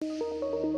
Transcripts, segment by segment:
Música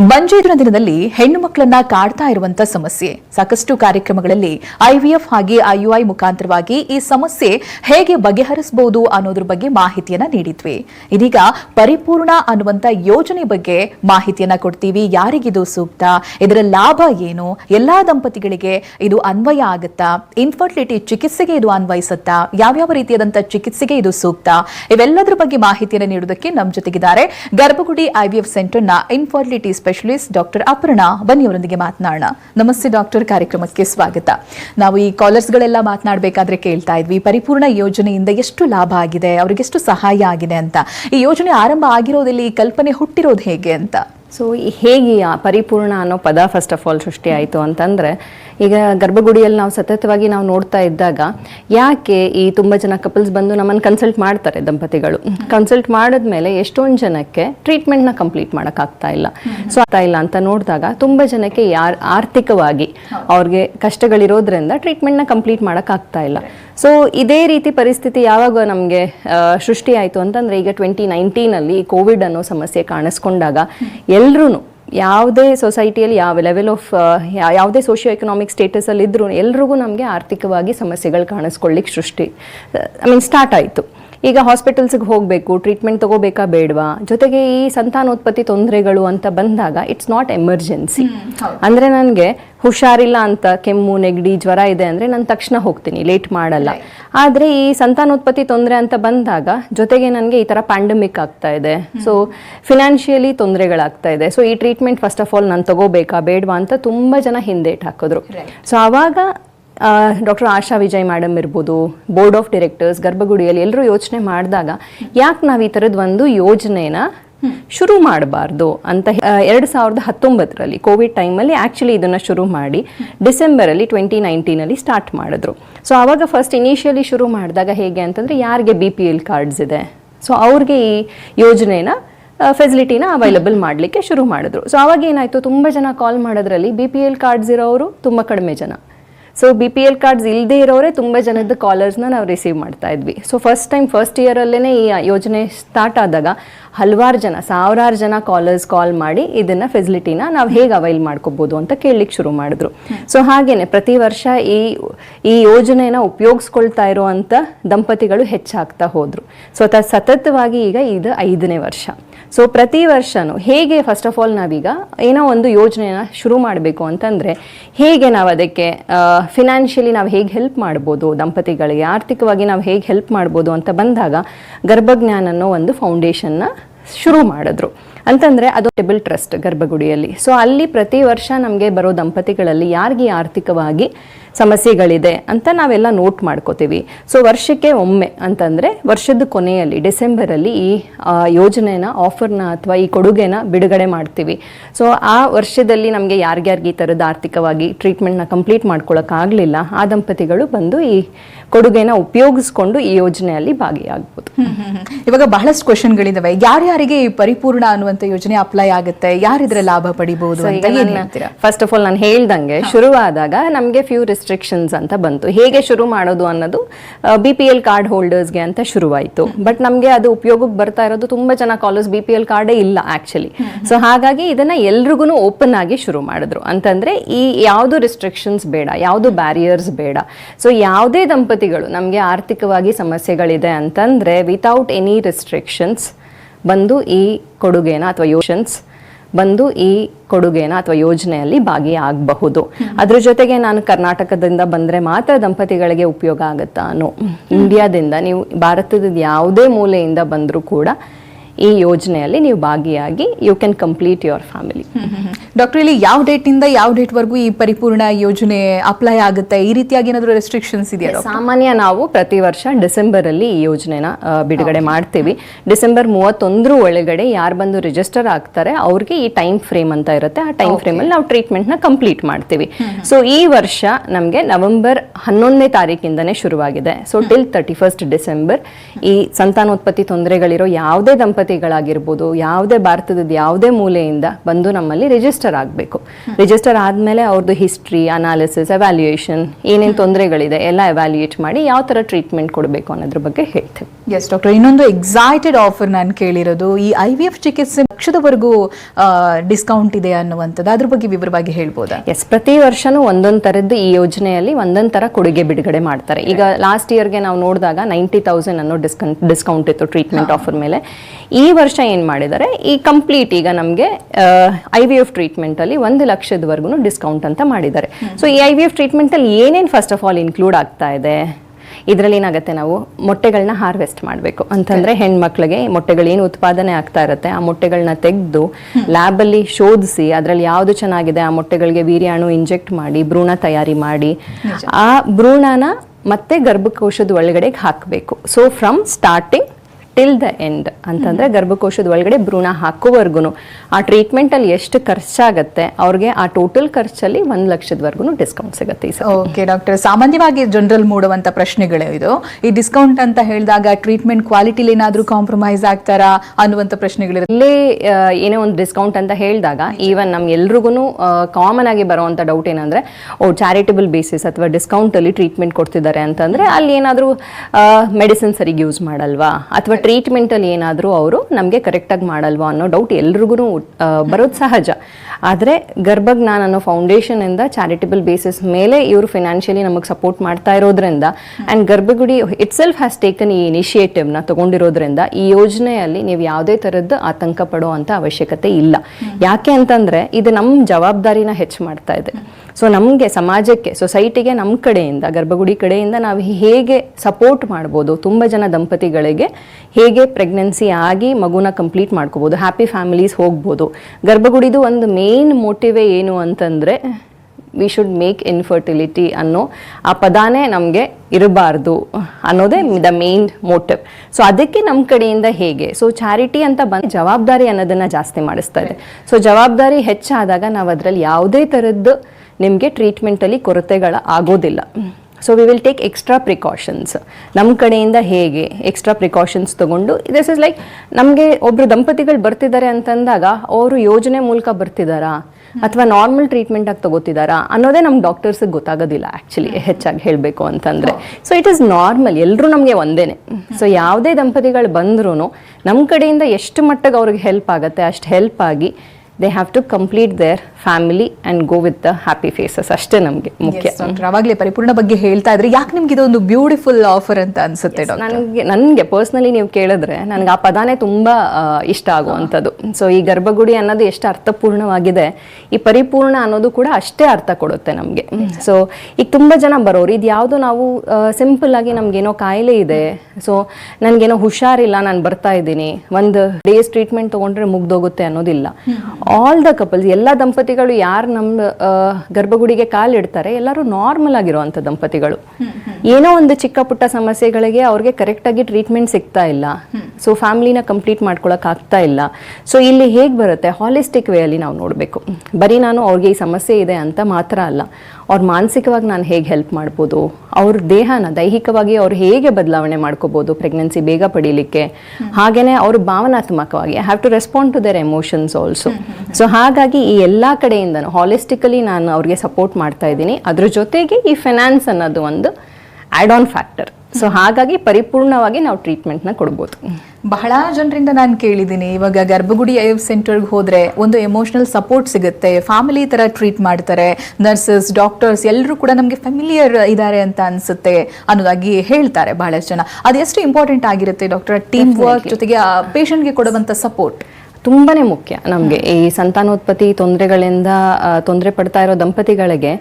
ಬಂಜೇದ್ರ ದಿನದಲ್ಲಿ ಹೆಣ್ಣು ಮಕ್ಕಳನ್ನ ಕಾಡ್ತಾ ಇರುವಂತ ಸಮಸ್ಯೆ. ಸಾಕಷ್ಟು ಕಾರ್ಯಕ್ರಮಗಳಲ್ಲಿ ಐವಿಎಫ್ ಹಾಗೆ ಐಯುಐ ಮುಖಾಂತರವಾಗಿ ಈ ಸಮಸ್ಯೆ ಹೇಗೆ ಬಗೆಹರಿಸಬಹುದು ಅನ್ನೋದ್ರ ಬಗ್ಗೆ ಮಾಹಿತಿಯನ್ನ ನೀಡಿದ್ವಿ. ಇದೀಗ ಪರಿಪೂರ್ಣ ಅನ್ನುವಂತ ಯೋಜನೆ ಬಗ್ಗೆ ಮಾಹಿತಿಯನ್ನ ಕೊಡ್ತೀವಿ. ಯಾರಿಗಿದು ಸೂಕ್ತ? ಇದರ ಲಾಭ ಏನು? ಎಲ್ಲಾ ದಂಪತಿಗಳಿಗೆ ಇದು ಅನ್ವಯ ಆಗುತ್ತಾ? ಇನ್ಫರ್ಟಿಲಿಟಿ ಚಿಕಿತ್ಸೆಗೆ ಇದು ಅನ್ವಯಿಸುತ್ತಾ? ಯಾವ್ಯಾವ ರೀತಿಯಾದಂತಹ ಚಿಕಿತ್ಸೆಗೆ ಇದು ಸೂಕ್ತ? ಇವೆಲ್ಲದರ ಬಗ್ಗೆ ಮಾಹಿತಿಯನ್ನು ನೀಡುವುದಕ್ಕೆ ನಮ್ಮ ಜೊತೆಗಿದ್ದಾರೆ ಗರ್ಭಗುಡಿ ಐವಿಎಫ್ ಸೆಂಟರ್ನ ಇನ್ಫರ್ಟಿಲಿಟಿ ಸ್ಪೆಷಲಿಸ್ಟ್ ಡಾಕ್ಟರ್ ಅಪರ್ಣಾ ಬನ್ನಿ ಅವರೊಂದಿಗೆ ಮಾತನಾಡೋಣ. ನಮಸ್ತೆ ಡಾಕ್ಟರ್ ಕಾರ್ಯಕ್ರಮಕ್ಕೆ ಸ್ವಾಗತ. ನಾವು ಈ ಕಾಲರ್ಸ್ಗಳೆಲ್ಲ ಮಾತನಾಡಬೇಕಾದ್ರೆ ಕೇಳ್ತಾ ಇದ್ವಿ. ಪರಿಪೂರ್ಣ ಯೋಜನೆಯಿಂದ ಎಷ್ಟು ಲಾಭ ಆಗಿದೆ, ಅವ್ರಿಗೆ ಎಷ್ಟು ಸಹಾಯ ಆಗಿದೆ ಅಂತ. ಈ ಯೋಜನೆ ಆರಂಭ ಆಗಿರೋದಲ್ಲಿ ಈ ಕಲ್ಪನೆ ಹುಟ್ಟಿರೋದು ಹೇಗೆ ಅಂತ? ಸೊ ಹೇಗೆ ಪರಿಪೂರ್ಣ ಅನ್ನೋ ಪದ ಫಸ್ಟ್ ಆಫ್ ಆಲ್ ಸೃಷ್ಟಿ ಆಯಿತು ಅಂತಂದರೆ ಈಗ ಗರ್ಭಗುಡಿಯಲ್ಲಿ ನಾವು ಸತತವಾಗಿ ನಾವು ನೋಡ್ತಾ ಇದ್ದಾಗ ಯಾಕೆ ಈ ತುಂಬ ಜನ ಕಪಲ್ಸ್ ಬಂದು ನಮ್ಮನ್ನು ಕನ್ಸಲ್ಟ್ ಮಾಡ್ತಾರೆ ದಂಪತಿಗಳು? ಕನ್ಸಲ್ಟ್ ಮಾಡಿದ್ಮೇಲೆ ಎಷ್ಟೊಂದು ಜನಕ್ಕೆ ಟ್ರೀಟ್ಮೆಂಟ್ನ ಕಂಪ್ಲೀಟ್ ಮಾಡೋಕ್ಕಾಗ್ತಾ ಇಲ್ಲ. ಸೊ ಆಗ್ತಾ ಇಲ್ಲ ಅಂತ ನೋಡಿದಾಗ ತುಂಬ ಜನಕ್ಕೆ ಯಾರು, ಆರ್ಥಿಕವಾಗಿ ಅವ್ರಿಗೆ ಕಷ್ಟಗಳಿರೋದ್ರಿಂದ ಟ್ರೀಟ್ಮೆಂಟ್ನ ಕಂಪ್ಲೀಟ್ ಮಾಡೋಕ್ಕಾಗ್ತಾ ಇಲ್ಲ. ಸೊ ಇದೇ ರೀತಿ ಪರಿಸ್ಥಿತಿ ಯಾವಾಗ ನಮಗೆ ಸೃಷ್ಟಿ ಆಯಿತು ಅಂತಂದರೆ ಈಗ ಟ್ವೆಂಟಿ ನೈನ್ಟೀನಲ್ಲಿ ಕೋವಿಡ್ ಅನ್ನೋ ಸಮಸ್ಯೆ ಕಾಣಿಸ್ಕೊಂಡಾಗ ಎಲ್ಲರೂ ಯಾವುದೇ ಸೊಸೈಟಿಯಲ್ಲಿ ಯಾವ ಲೆವೆಲ್ ಆಫ್ ಯಾವುದೇ ಸೋಷಿಯೋ ಎಕನಾಮಿಕ್ ಸ್ಟೇಟಸಲ್ಲಿ ಇದ್ದರೂ ಎಲ್ರಿಗೂ ನಮಗೆ ಆರ್ಥಿಕವಾಗಿ ಸಮಸ್ಯೆಗಳು ಕಾಣಿಸ್ಕೊಳ್ಳಿಕ್ಕೆ ಸೃಷ್ಟಿ. ಐ ಮೀನ್ ಸ್ಟಾರ್ಟ್ ಆಯಿತು. ಈಗ ಹಾಸ್ಪಿಟಲ್ಸ್ಗೆ ಹೋಗಬೇಕು ಟ್ರೀಟ್ಮೆಂಟ್ ತಗೋಬೇಕಾ ಬೇಡವಾ? ಜೊತೆಗೆ ಈ ಸಂತಾನೋತ್ಪತ್ತಿ ತೊಂದರೆಗಳು ಅಂತ ಬಂದಾಗ ಇಟ್ಸ್ ನಾಟ್ ಎಮರ್ಜೆನ್ಸಿ ಅಂದರೆ ನನಗೆ ಹುಷಾರಿಲ್ಲ ಅಂತ ಕೆಮ್ಮು ನೆಗಡಿ ಜ್ವರ ಇದೆ ಅಂದರೆ ನಾನು ತಕ್ಷಣ ಹೋಗ್ತೀನಿ ಲೇಟ್ ಮಾಡಲ್ಲ. ಆದರೆ ಈ ಸಂತಾನೋತ್ಪತ್ತಿ ತೊಂದರೆ ಅಂತ ಬಂದಾಗ ಜೊತೆಗೆ ನನಗೆ ಈ ಥರ ಪ್ಯಾಂಡಮಿಕ್ ಆಗ್ತಾ ಇದೆ. ಸೊ ಫಿನಾನ್ಷಿಯಲಿ ತೊಂದರೆಗಳಾಗ್ತಾ ಇದೆ. ಸೊ ಈ ಟ್ರೀಟ್ಮೆಂಟ್ ಫಸ್ಟ್ ಆಫ್ ಆಲ್ ನಾನು ತಗೋಬೇಕಾ ಬೇಡವಾ ಅಂತ ತುಂಬ ಜನ ಹಿಂದೇಟ್ ಹಾಕಿದ್ರು. ಸೊ ಆವಾಗ ಡಾಕ್ಟರ್ ಆಶಾ ವಿಜಯ್ ಮೇಡಮ್ ಇರ್ಬೋದು ಬೋರ್ಡ್ ಆಫ್ ಡೈರೆಕ್ಟರ್ಸ್ ಗರ್ಭಗುಡಿಯಲ್ಲಿ ಎಲ್ಲರೂ ಯೋಚನೆ ಮಾಡಿದಾಗ ಯಾಕೆ ನಾವು ಈ ಥರದ್ದು ಒಂದು ಯೋಜನೆನ ಶುರು ಮಾಡಬಾರ್ದು ಅಂತ ಎರಡು ಸಾವಿರದ ಹತ್ತೊಂಬತ್ತರಲ್ಲಿ ಕೋವಿಡ್ ಟೈಮಲ್ಲಿ ಆ್ಯಕ್ಚುಲಿ ಇದನ್ನು ಶುರು ಮಾಡಿ ಡಿಸೆಂಬರಲ್ಲಿ ಟ್ವೆಂಟಿ ನೈನ್ಟೀನಲ್ಲಿ ಸ್ಟಾರ್ಟ್ ಮಾಡಿದ್ರು. ಸೊ ಆವಾಗ ಫಸ್ಟ್ ಇನಿಷಿಯಲಿ ಶುರು ಮಾಡಿದಾಗ ಹೇಗೆ ಅಂತಂದರೆ ಯಾರಿಗೆ ಬಿ ಪಿ ಎಲ್ ಕಾರ್ಡ್ಸ್ ಇದೆ? ಸೊ ಅವ್ರಿಗೆ ಈ ಯೋಜನೆನ ಫೆಸಿಲಿಟಿನ ಅವೈಲಬಲ್ ಮಾಡಲಿಕ್ಕೆ ಶುರು ಮಾಡಿದ್ರು. ಸೊ ಅವಾಗ ಏನಾಯಿತು? ತುಂಬ ಜನ ಕಾಲ್ ಮಾಡೋದ್ರಲ್ಲಿ ಬಿ ಪಿ ಎಲ್ ಕಾರ್ಡ್ಸ್ ಇರೋರು ತುಂಬ ಕಡಿಮೆ ಜನ. So B P L cards ಇಲ್ಲದೆ ಇರೋರೆ ತುಂಬ ಜನದ ಕಾಲರ್ಸ್ನ ನಾವು ರಿಸೀವ್ ಮಾಡ್ತಾ ಇದ್ವಿ. ಸೊ ಫಸ್ಟ್ ಟೈಮ್ ಫಸ್ಟ್ ಇಯರಲ್ಲೇ ಈ ಯೋಜನೆ ಸ್ಟಾರ್ಟ್ ಆದಾಗ ಹಲವಾರು ಜನ, ಸಾವಿರಾರು ಜನ ಕಾಲರ್ಸ್ ಕಾಲ್ ಮಾಡಿ ಇದನ್ನು ಫೆಸಿಲಿಟಿನ ನಾವು ಹೇಗೆ ಅವೈಲ್ ಮಾಡ್ಕೋಬೋದು ಅಂತ ಕೇಳಲಿಕ್ಕೆ ಶುರು ಮಾಡಿದ್ರು. ಸೊ ಹಾಗೇನೆ ಪ್ರತಿ ವರ್ಷ ಈ ಈ ಯೋಜನೆನ ಉಪಯೋಗಿಸ್ಕೊಳ್ತಾ ಇರುವಂಥ ದಂಪತಿಗಳು ಹೆಚ್ಚಾಗ್ತಾ ಹೋದರು. ಸೊ ಸತತವಾಗಿ ಈಗ ಇದು ಐದನೇ ವರ್ಷ. ಸೊ ಪ್ರತಿ ವರ್ಷನೂ ಹೇಗೆ ಫಸ್ಟ್ ಆಫ್ ಆಲ್ ನಾವೀಗ ಏನೋ ಒಂದು ಯೋಜನೆನ ಶುರು ಮಾಡಬೇಕು ಅಂತಂದರೆ, ಹೇಗೆ ನಾವು ಅದಕ್ಕೆ ಫಿನಾನ್ಷಿಯಲಿ ನಾವು ಹೇಗೆ ಹೆಲ್ಪ್ ಮಾಡ್ಬೋದು ದಂಪತಿಗಳಿಗೆ, ಆರ್ಥಿಕವಾಗಿ ನಾವು ಹೇಗೆ ಹೆಲ್ಪ್ ಮಾಡ್ಬೋದು ಅಂತ ಬಂದಾಗ ಗರ್ಭಜ್ಞಾನ ಅನ್ನೋ ಒಂದು ಫೌಂಡೇಶನ್ನ ಶುರು ಮಾಡಿದ್ರು. ಅಂತಂದರೆ ಅದು ಟೆಬಲ್ ಟ್ರಸ್ಟ್ ಗರ್ಭಗುಡಿಯಲ್ಲಿ. ಸೊ ಅಲ್ಲಿ ಪ್ರತಿ ವರ್ಷ ನಮಗೆ ಬರೋ ದಂಪತಿಗಳಲ್ಲಿ ಯಾರಿಗೆ ಆರ್ಥಿಕವಾಗಿ ಸಮಸ್ಯೆಗಳಿದೆ ಅಂತ ನಾವೆಲ್ಲ ನೋಟ್ ಮಾಡ್ಕೋತೀವಿ. ಸೊ ವರ್ಷಕ್ಕೆ ಒಮ್ಮೆ ಅಂತಂದರೆ ವರ್ಷದ ಕೊನೆಯಲ್ಲಿ ಡಿಸೆಂಬರಲ್ಲಿ ಈ ಯೋಜನೆನ ಆಫರ್ನ ಅಥವಾ ಈ ಕೊಡುಗೆನ ಬಿಡುಗಡೆ ಮಾಡ್ತೀವಿ. ಸೊ ಆ ವರ್ಷದಲ್ಲಿ ನಮಗೆ ಯಾರ್ಯಾರಿಗೆ ಈ ಥರದ ಆರ್ಥಿಕವಾಗಿ ಟ್ರೀಟ್ಮೆಂಟ್ನ ಕಂಪ್ಲೀಟ್ ಮಾಡ್ಕೊಳ್ಳೋಕ್ಕಾಗಲಿಲ್ಲ ಆ ದಂಪತಿಗಳು ಬಂದು ಈ ಕೊಡುಗೆನ ಉಪಯೋಗಿಸ್ಕೊಂಡು ಈ ಯೋಜನೆಯಲ್ಲಿ ಭಾಗಿಯಾಗ್ಬೋದು. ಇವಾಗ ಬಹಳಷ್ಟು ಕ್ವಶನ್ಗಳಿದಾವೆ ಯಾರ್ಯಾರಿಗೆ ಈ ಪರಿಪೂರ್ಣ ಅನ್ನುವಂಥ ಯೋಜನೆ ಅಪ್ಲೈ ಆಗುತ್ತೆ? ಯಾರಿದ್ರೆ ಲಾಭ ಪಡಿಬಹುದು ಅಂತ ಏನ್ ಹೇಳ್ತೀರಾ? ಫಸ್ಟ್ ಆಫ್ ಆಲ್ ನಾನು ಹೇಳ್ದಂಗೆ ಶುರುವಾದಾಗ ನಮಗೆ ಫ್ಯೂ ರಿಸ್ಟ್ರಿಕ್ಷನ್ಸ್ ಅಂತ ಬಂತು. ಹೇಗೆ ಶುರು ಮಾಡೋದು ಅನ್ನೋದು ಬಿ ಪಿ ಎಲ್ ಕಾರ್ಡ್ ಹೋಲ್ಡರ್ಸ್ಗೆ ಅಂತ ಶುರುವಾಯಿತು. ಬಟ್ ನಮಗೆ ಅದು ಉಪಯೋಗಕ್ಕೆ ಬರ್ತಾ ಇರೋದು ತುಂಬ ಜನ ಕಾಲೇಜ್ ಬಿ ಪಿ ಎಲ್ ಕಾರ್ಡೇ ಇಲ್ಲ ಆ್ಯಕ್ಚುಲಿ ಸೊ ಹಾಗಾಗಿ ಇದನ್ನ ಎಲ್ರಿಗೂ ಓಪನ್ ಆಗಿ ಶುರು ಮಾಡಿದ್ರು. ಅಂತಂದ್ರೆ ಈ ಯಾವುದು ರಿಸ್ಟ್ರಿಕ್ಷನ್ಸ್ ಬೇಡ, ಯಾವುದು ಬ್ಯಾರಿಯರ್ಸ್ ಬೇಡ. ಸೊ ಯಾವುದೇ ದಂಪತಿಗಳು ನಮಗೆ ಆರ್ಥಿಕವಾಗಿ ಸಮಸ್ಯೆಗಳಿದೆ ಅಂತಂದ್ರೆ ವಿತೌಟ್ ಎನಿ ರಿಸ್ಟ್ರಿಕ್ಷನ್ಸ್ ಬಂದು ಈ ಕೊಡುಗೆನ ಅಥವಾ ಯೋಷನ್ಸ್ ಬಂದು ಈ ಕೊಡುಗೆನ ಅಥವಾ ಯೋಜನೆಯಲ್ಲಿ ಭಾಗಿಯಾಗಬಹುದು. ಅದ್ರ ಜೊತೆಗೆ ನಾನು ಕರ್ನಾಟಕದಿಂದ ಬಂದ್ರೆ ಮಾತ್ರ ದಂಪತಿಗಳಿಗೆ ಉಪಯೋಗ ಆಗುತ್ತಾ ಅನ್ನೋ. ಇಂಡಿಯಾದಿಂದ ನೀವು ಭಾರತದ ಯಾವುದೇ ಮೂಲೆಯಿಂದ ಬಂದರೂ ಕೂಡ ಈ ಯೋಜನೆಯಲ್ಲಿ ನೀವು ಭಾಗಿಯಾಗಿ you can complete your family doctor ಇಲ್ಲಿ ಯಾವ ಡೇಟ್ ಇಂದ ಯಾವ ಡೇಟ್ ವರೆಗೂ ಈ ಪರಿಪೂರ್ಣ ಯೋಜನೆ ಅಪ್ಲೈ ಆಗುತ್ತೆ? ಈ ರೀತಿಯಾಗಿ ಏನಾದರೂ ರೆಸ್ಟ್ರಿಕ್ಷನ್ಸ್ ಇದೆಯಾ? ಸಾಮಾನ್ಯ ನಾವು ಪ್ರತಿ ವರ್ಷ ಡಿಸೆಂಬರ್ ಅಲ್ಲಿ ಈ ಯೋಜನೆನ ಬಿಡುಗಡೆ ಮಾಡ್ತೀವಿ. ಡಿಸೆಂಬರ್ ಮೂವತ್ತೊಂದರ ಒಳಗಡೆ ಯಾರು ಬಂದು ರಿಜಿಸ್ಟರ್ ಆಗ್ತಾರೆ ಅವ್ರಿಗೆ ಈ ಟೈಮ್ ಫ್ರೇಮ್ ಅಂತ ಇರುತ್ತೆ. ಆ ಟೈಮ್ ಫ್ರೇಮ್ ಅಲ್ಲಿ ನಾವು ಟ್ರೀಟ್ಮೆಂಟ್ನ ಕಂಪ್ಲೀಟ್ ಮಾಡ್ತೀವಿ. ಸೊ ಈ ವರ್ಷ ನಮಗೆ ನವೆಂಬರ್ ಹನ್ನೊಂದನೇ ತಾರೀಕಿಂದನೇ ಶುರುವಾಗಿದೆ. So till thirty first December ಈ ಸಂತಾನೋತ್ಪತ್ತಿ ತೊಂದರೆಗಳಿರೋ ಯಾವುದೇ ದಂಪತಿಗಳಾಗಿರ್ಬೋದು ಯಾವುದೇ ಭಾರತದ ಯಾವುದೇ ಮೂಲೆಯಿಂದ ಬಂದು ನಮ್ಮಲ್ಲಿ ರಿಜಿಸ್ಟರ್ ಆಗಬೇಕು. ರಿಜಿಸ್ಟರ್ ಆದಮೇಲೆ ಅವ್ರದ್ದು ಹಿಸ್ಟ್ರಿ ಅನಾಲಿಸಿಸ್ ಎವ್ಯಾಲ್ಯೂಯೇಷನ್ ಏನೇನು ತೊಂದರೆಗಳಿದೆ ಎಲ್ಲ ಎವ್ಯಾಲ್ಯೂಯೇಟ್ ಮಾಡಿ ಯಾವ ಥರ ಟ್ರೀಟ್ಮೆಂಟ್ ಕೊಡಬೇಕು ಅನ್ನೋದ್ರ ಬಗ್ಗೆ ಹೇಳ್ತೇವೆ ಎಸ್ ಡಾಕ್ಟರ್ ಇನ್ನೊಂದು ಎಕ್ಸೈಟೆಡ್ ಆಫರ್ ನಾನು ಕೇಳಿರೋದು ಈ ಐ ವಿ ಎಫ್ ಚಿಕಿತ್ಸೆ ಲಕ್ಷದವರೆಗೂ ಡಿಸ್ಕೌಂಟ್ ಇದೆ ಅನ್ನುವಂಥದ್ದು. ಅದ್ರ ಬಗ್ಗೆ ವಿವರವಾಗಿ ಹೇಳ್ಬೋದಾ? ಎಸ್ ಪ್ರತಿ ವರ್ಷನೂ ಒಂದೊಂದು ಥರದ್ದು ಈ ಯೋಜನೆಯಲ್ಲಿ ಒಂದೊಂದು ಥರ ಕೊಡುಗೆ ಬಿಡುಗಡೆ ಮಾಡ್ತಾರೆ. ಈಗ ಲಾಸ್ಟ್ ಇಯರ್ಗೆ ನಾವು ನೋಡಿದಾಗ ನೈಂಟಿ ತೌಸಂಡ್ ಅನ್ನೋ ಡಿಸ್ಕೌಂಟ್ ಡಿಸ್ಕೌಂಟ್ ಇತ್ತು ಟ್ರೀಟ್ಮೆಂಟ್ ಆಫರ್ ಮೇಲೆ. ಈ ವರ್ಷ ಏನು ಮಾಡಿದ್ದಾರೆ? ಈ ಕಂಪ್ಲೀಟ್ ಈಗ ನಮಗೆ ಐ ವಿ ಎಫ್ ಟ್ರೀಟ್ಮೆಂಟಲ್ಲಿ ಒಂದು ಲಕ್ಷದವರೆಗೂ ಡಿಸ್ಕೌಂಟ್ ಅಂತ ಮಾಡಿದ್ದಾರೆ. ಸೊ ಈ ಐ ವಿ ಎಫ್ ಟ್ರೀಟ್ಮೆಂಟಲ್ಲಿ ಏನೇನು ಫಸ್ಟ್ ಆಫ್ ಆಲ್ ಇನ್ಕ್ಲೂಡ್ ಆಗ್ತಾ ಇದೆ? ಇದರಲ್ಲಿ ಏನಾಗುತ್ತೆ ನಾವು? ಮೊಟ್ಟೆಗಳನ್ನ ಹಾರ್ವೆಸ್ಟ್ ಮಾಡಬೇಕು. ಅಂತಂದ್ರೆ ಹೆಣ್ಮಕ್ಳಿಗೆ ಮೊಟ್ಟೆಗಳು ಏನು ಉತ್ಪಾದನೆ ಆಗ್ತಾ ಇರುತ್ತೆ ಆ ಮೊಟ್ಟೆಗಳನ್ನ ತೆಗೆದು ಲ್ಯಾಬಲ್ಲಿ ಶೋಧಿಸಿ ಅದರಲ್ಲಿ ಯಾವುದು ಚೆನ್ನಾಗಿದೆ ಆ ಮೊಟ್ಟೆಗಳಿಗೆ ವೀರ್ಯಾಣು ಇಂಜೆಕ್ಟ್ ಮಾಡಿ ಭ್ರೂಣ ತಯಾರಿ ಮಾಡಿ ಆ ಭ್ರೂಣನ ಮತ್ತೆ ಗರ್ಭಕೋಶದ ಒಳಗಡೆಗೆ ಹಾಕಬೇಕು. So from starting till the end ಅಂತಂದ್ರೆ ಗರ್ಭಕೋಶದ ಒಳಗಡೆ ಭ್ರೂಣ ಹಾಕುವವರೆಗೂ ಆ ಟ್ರೀಟ್ಮೆಂಟ್ ಅಲ್ಲಿ ಎಷ್ಟು ಖರ್ಚಾಗತ್ತೆ? ಅವ್ರಿಗೆ ಆ ಟೋಟಲ್ ಖರ್ಚಲ್ಲಿ ಒಂದ್ ಲಕ್ಷದವರೆಗೂ ಡಿಸ್ಕೌಂಟ್ ಸಿಗುತ್ತೆ ಓಕೆ ಡಾಕ್ಟರ್ ಸಾಮಾನ್ಯವಾಗಿ ಜನರಲ್ ಮೂಡುವಂತ ಪ್ರಶ್ನೆಗಳೇ ಇದು. ಈ ಡಿಸ್ಕೌಂಟ್ ಅಂತ ಹೇಳಿದಾಗ ಟ್ರೀಟ್ಮೆಂಟ್ ಕ್ವಾಲಿಟಿಲಿ ಏನಾದ್ರೂ ಕಾಂಪ್ರಮೈಸ್ ಆಗ್ತಾರಾ ಅನ್ನುವಂತ ಪ್ರಶ್ನೆಗಳಿದೆ ಇಲ್ಲಿ ಏನೇ ಒಂದು ಡಿಸ್ಕೌಂಟ್ ಅಂತ ಹೇಳಿದಾಗ ಈವನ್ ನಮ್ ಎಲ್ರಿಗೂ ಕಾಮನ್ ಆಗಿ ಬರುವಂತ ಡೌಟ್ ಏನಂದ್ರೆ ಓ ಚಾರಿಟಬಲ್ ಬೇಸಿಸ್ ಅಥವಾ ಡಿಸ್ಕೌಂಟ್ ಅಲ್ಲಿ ಟ್ರೀಟ್ಮೆಂಟ್ ಕೊಡ್ತಿದ್ದಾರೆ ಅಂತಂದ್ರೆ ಅಲ್ಲಿ ಏನಾದರೂ ಮೆಡಿಸಿನ್ ಸರಿಗೆ ಯೂಸ್ ಮಾಡಲ್ವಾ? ಅಥವಾ ಟ್ರೀಟ್ಮೆಂಟ್ ಅಲ್ಲಿ ಏನಾದರೂ ಅವರು ನಮಗೆ ಕರೆಕ್ಟಾಗಿ ಮಾಡಲ್ವಾ ಅನ್ನೋ ಡೌಟ್ ಎಲ್ರಿಗೂ ಬರೋದು ಸಹಜ. ಆದರೆ ಗರ್ಭಜ್ಞಾನ ಅನ್ನೋ ಫೌಂಡೇಶನಿಂದ ಚಾರಿಟಬಲ್ ಬೇಸಿಸ್ ಮೇಲೆ ಇವರು ಫಿನಾನ್ಷಿಯಲಿ ನಮಗೆ ಸಪೋರ್ಟ್ ಮಾಡ್ತಾ ಇರೋದ್ರಿಂದ ಆ್ಯಂಡ್ ಗರ್ಭಗುಡಿ ಇಟ್ ಸೆಲ್ಫ್ ಹ್ಯಾಸ್ ಟೇಕನ್ ಈ ಇನಿಷಿಯೇಟಿವ್ನ ತಗೊಂಡಿರೋದ್ರಿಂದ ಈ ಯೋಜನೆಯಲ್ಲಿ ನೀವು ಯಾವುದೇ ಥರದ್ದು ಆತಂಕ ಪಡುವಂಥ ಅವಶ್ಯಕತೆ ಇಲ್ಲ. ಯಾಕೆ ಅಂತಂದರೆ ಇದು ನಮ್ಮ ಜವಾಬ್ದಾರಿನ ಹೆಚ್ಚು ಮಾಡ್ತಾ ಇದೆ. ಸೊ ನಮಗೆ ಸಮಾಜಕ್ಕೆ ಸೊಸೈಟಿಗೆ ನಮ್ಮ ಕಡೆಯಿಂದ, ಗರ್ಭಗುಡಿ ಕಡೆಯಿಂದ ನಾವು ಹೇಗೆ ಸಪೋರ್ಟ್ ಮಾಡ್ಬೋದು, ತುಂಬ ಜನ ದಂಪತಿಗಳಿಗೆ ಹೇಗೆ ಪ್ರೆಗ್ನೆನ್ಸಿ ಆಗಿ ಮಗುನ ಕಂಪ್ಲೀಟ್ ಮಾಡ್ಕೋಬೋದು ಹ್ಯಾಪಿ ಫ್ಯಾಮಿಲೀಸ್ ಹೋಗ್ಬೋದು. ಗರ್ಭಗುಡಿದು ಒಂದು ಮೇನ್ ಮೋಟಿವೇ ಏನು ಅಂತಂದರೆ ವಿ ಶುಡ್ ಮೇಕ್ ಇನ್ಫರ್ಟಿಲಿಟಿ ಅನ್ನೋ ಆ ಪದಾನೇ ನಮಗೆ ಇರಬಾರ್ದು ಅನ್ನೋದೇ ದ ಮೇನ್ ಮೋಟಿವ್ ಸೊ ಅದಕ್ಕೆ ನಮ್ಮ ಕಡೆಯಿಂದ ಹೇಗೆ? ಸೊ ಚಾರಿಟಿ ಅಂತ ಬಂದು ಜವಾಬ್ದಾರಿ ಅನ್ನೋದನ್ನು ಜಾಸ್ತಿ ಮಾಡಿಸ್ತಾ ಇದೆ. ಸೊ ಜವಾಬ್ದಾರಿ ಹೆಚ್ಚಾದಾಗ ನಾವು ಅದರಲ್ಲಿ ಯಾವುದೇ ಥರದ್ದು ನಿಮಗೆ ಟ್ರೀಟ್ಮೆಂಟಲ್ಲಿ ಕೊರತೆಗಳ ಆಗೋದಿಲ್ಲ. So we will take extra precautions ನಮ್ಮ ಕಡೆಯಿಂದ ಹೇಗೆ ಎಕ್ಸ್ಟ್ರಾ ಪ್ರಿಕಾಷನ್ಸ್ ತೊಗೊಂಡು ದಿಸ್ ಇಸ್ ಲೈಕ್ ನಮಗೆ ಒಬ್ರು ದಂಪತಿಗಳು ಬರ್ತಿದ್ದಾರೆ ಅಂತಂದಾಗ ಅವರು ಯೋಜನೆ ಮೂಲಕ ಬರ್ತಿದ್ದಾರಾ? ಅಥವಾ ನಾರ್ಮಲ್ ಟ್ರೀಟ್ಮೆಂಟ್ ಆಗಿ ತಗೋತಿದ್ದಾರಾ? ಅನ್ನೋದೇ ನಮ್ಮ ಡಾಕ್ಟರ್ಸ್ಗೆ ಗೊತ್ತಾಗೋದಿಲ್ಲ ಆ್ಯಕ್ಚುಲಿ ಹೆಚ್ಚಾಗಿ ಹೇಳಬೇಕು ಅಂತಂದರೆ. ಸೊ ಇಟ್ ಇಸ್ ನಾರ್ಮಲ್ ಎಲ್ಲರೂ ನಮಗೆ ಒಂದೇನೆ. ಸೊ ಯಾವುದೇ ದಂಪತಿಗಳು ಬಂದ್ರೂ ನಮ್ಮ ಕಡೆಯಿಂದ ಎಷ್ಟು ಮಟ್ಟಿಗೆ ಅವ್ರಿಗೆ ಹೆಲ್ಪ್ ಆಗುತ್ತೆ, ಅಷ್ಟು ಹೆಲ್ಪ್ ಆಗಿ they have to complete their family and go with the happy faces ಅಷ್ಟೇ ನಮಗೆ ಮುಖ್ಯ. ಅವಾಗಲೇ ಪರಿಪೂರ್ಣ ಬಗ್ಗೆ ಹೇಳ್ತಾ ಇದ್ರೆ ಯಾಕೆ ನಿಮ್ಗೆ ಇದೊಂದು ಬ್ಯೂಟಿಫುಲ್ ಆಫರ್ ಅಂತ ಅನ್ಸುತ್ತೆ ನನಗೆ ನನಗೆ ಪರ್ಸ್ನಲಿ ನೀವು ಕೇಳಿದ್ರೆ ನನಗೆ ಆ ಪದಾನೇ ತುಂಬ ಇಷ್ಟ ಆಗುವಂಥದ್ದು. ಸೊ ಈ ಗರ್ಭಗುಡಿ ಅನ್ನೋದು ಎಷ್ಟು ಅರ್ಥಪೂರ್ಣವಾಗಿದೆ ಈ ಪರಿಪೂರ್ಣ ಅನ್ನೋದು ಕೂಡ ಅಷ್ಟೇ ಅರ್ಥ ಕೊಡುತ್ತೆ ನಮಗೆ. ಸೊ ಈಗ ತುಂಬ ಜನ ಬರೋರು ಇದು ಯಾವುದು ನಾವು ಸಿಂಪಲ್ ಆಗಿ ನಮಗೇನೋ ಕಾಯಿಲೆ ಇದೆ. ಸೊ ನನಗೇನೋ ಹುಷಾರಿಲ್ಲ ನಾನು ಬರ್ತಾ ಇದ್ದೀನಿ. ಒಂದು ಡೇಸ್ ಟ್ರೀಟ್ಮೆಂಟ್ ತೊಗೊಂಡ್ರೆ ಮುಗ್ದೋಗುತ್ತೆ ಅನ್ನೋದಿಲ್ಲ. ಆಲ್ ದ ಕಪಲ್ಸ್ ಎಲ್ಲ ದಂಪತಿಗಳು ಯಾರು ನಮ್ಮ ಗರ್ಭಗುಡಿಗೆ ಕಾಲಿಡ್ತಾರೆ ಎಲ್ಲರೂ ನಾರ್ಮಲ್ ಆಗಿರುವಂಥ ದಂಪತಿಗಳು. ಏನೋ ಒಂದು ಚಿಕ್ಕ ಪುಟ್ಟ ಸಮಸ್ಯೆಗಳಿಗೆ ಅವ್ರಿಗೆ ಕರೆಕ್ಟಾಗಿ ಟ್ರೀಟ್ಮೆಂಟ್ ಸಿಗ್ತಾ ಇಲ್ಲ. ಸೊ ಫ್ಯಾಮಿಲಿನ ಕಂಪ್ಲೀಟ್ ಮಾಡ್ಕೊಳಕ್ ಆಗ್ತಾ ಇಲ್ಲ. ಸೊ ಇಲ್ಲಿ ಹೇಗೆ ಬರುತ್ತೆ? ಹಾಲಿಸ್ಟಿಕ್ ವೇಯಲ್ಲಿ ನಾವು ನೋಡಬೇಕು. ಬರೀ ನಾನು ಅವ್ರಿಗೆ ಈ ಸಮಸ್ಯೆ ಇದೆ ಅಂತ ಮಾತ್ರ ಅಲ್ಲ. ಅವ್ರ ಮಾನಸಿಕವಾಗಿ ನಾನು ಹೇಗೆ ಹೆಲ್ಪ್ ಮಾಡ್ಬೋದು? ಅವ್ರ ದೇಹನ ದೈಹಿಕವಾಗಿ ಅವ್ರು ಹೇಗೆ ಬದಲಾವಣೆ ಮಾಡ್ಕೋಬೋದು ಪ್ರೆಗ್ನೆನ್ಸಿ ಬೇಗ ಪಡೀಲಿಕ್ಕೆ? ಹಾಗೇನೆ ಅವರು ಭಾವನಾತ್ಮಕವಾಗಿ I have to respond to their emotions also so ಹಾಗಾಗಿ ಈ ಎಲ್ಲ ಕಡೆಯಿಂದನೂ ಹಾಲಿಸ್ಟಿಕಲಿ ನಾನು ಅವ್ರಿಗೆ ಸಪೋರ್ಟ್ ಮಾಡ್ತಾ ಇದ್ದೀನಿ. ಅದ್ರ ಜೊತೆಗೆ ಈ ಫಿನಾನ್ಸ್ ಅನ್ನೋದು ಒಂದು ಆ್ಯಡ್ ಆನ್ ಫ್ಯಾಕ್ಟರ್ ಸೊ ಹಾಗಾಗಿ ಪರಿಪೂರ್ಣವಾಗಿ ನಾವು ಟ್ರೀಟ್ಮೆಂಟ್ನ ಕೊಡ್ಬೋದು. ಬಹಳ ಜನರಿಂದ ನಾನು ಕೇಳಿದ್ದೀನಿ ಇವಾಗ ಗರ್ಭಗುಡಿ ಐ ಸೆಂಟರ್ಗೆ ಹೋದರೆ ಒಂದು ಎಮೋಷನಲ್ ಸಪೋರ್ಟ್ ಸಿಗುತ್ತೆ. ಫ್ಯಾಮಿಲಿ ತರ ಟ್ರೀಟ್ ಮಾಡ್ತಾರೆ. ನರ್ಸಸ್ ಡಾಕ್ಟರ್ಸ್ ಎಲ್ಲರೂ ಕೂಡ ನಮಗೆ ಫ್ಯಾಮಿಲಿಯರ್ ಇದ್ದಾರೆ ಅಂತ ಅನ್ಸುತ್ತೆ ಅನ್ನೋದಾಗಿ ಹೇಳ್ತಾರೆ ಬಹಳಷ್ಟು ಜನ. ಅದೆಷ್ಟು ಇಂಪಾರ್ಟೆಂಟ್ ಆಗಿರುತ್ತೆ ಡಾಕ್ಟರ್ ಟೀಮ್ ವರ್ಕ್ ಜೊತೆಗೆ ಪೇಷಂಟ್ಗೆ ಕೊಡುವಂಥ ಸಪೋರ್ಟ್ ತುಂಬಾನೇ ಮುಖ್ಯ ನಮಗೆ. ಈ ಸಂತಾನೋತ್ಪತ್ತಿ ತೊಂದರೆಗಳಿಂದ ತೊಂದರೆ ಪಡ್ತಾ ಇರೋ ದಂಪತಿಗಳಿಗೆ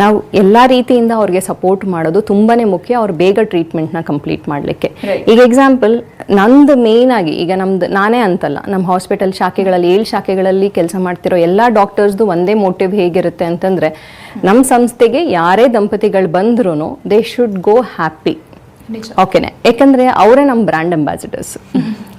ನಾವು ಎಲ್ಲಾ ರೀತಿಯಿಂದ ಅವ್ರಿಗೆ ಸಪೋರ್ಟ್ ಮಾಡೋದು ತುಂಬಾ ಮುಖ್ಯ. ಅವ್ರು ಬೇಗ ಟ್ರೀಟ್ಮೆಂಟ್ನ ಕಂಪ್ಲೀಟ್ ಮಾಡಲಿಕ್ಕೆ. ಈಗ ಎಕ್ಸಾಂಪಲ್ ನಂದು ಮೇನ್ ಆಗಿ ಈಗ ನಮ್ದು ನಾನೇ ಅಂತಲ್ಲ ನಮ್ಮ ಹಾಸ್ಪಿಟಲ್ ಶಾಖೆಗಳಲ್ಲಿ ಏಳು ಶಾಖೆಗಳಲ್ಲಿ ಕೆಲಸ ಮಾಡ್ತಿರೋ ಎಲ್ಲ ಡಾಕ್ಟರ್ಸ್ದು ಒಂದೇ ಮೋಟಿವ್ ಹೇಗಿರುತ್ತೆ ಅಂತಂದ್ರೆ ನಮ್ಮ ಸಂಸ್ಥೆಗೆ ಯಾರೇ ದಂಪತಿಗಳು ಬಂದ್ರೂ ದೇ ಶುಡ್ ಗೋ ಹ್ಯಾಪಿ ಓಕೆನೆ ಯಾಕಂದ್ರೆ ಅವರೇ ನಮ್ಮ ಬ್ರ್ಯಾಂಡ್ ಅಂಬಾಸಿಡರ್ಸ್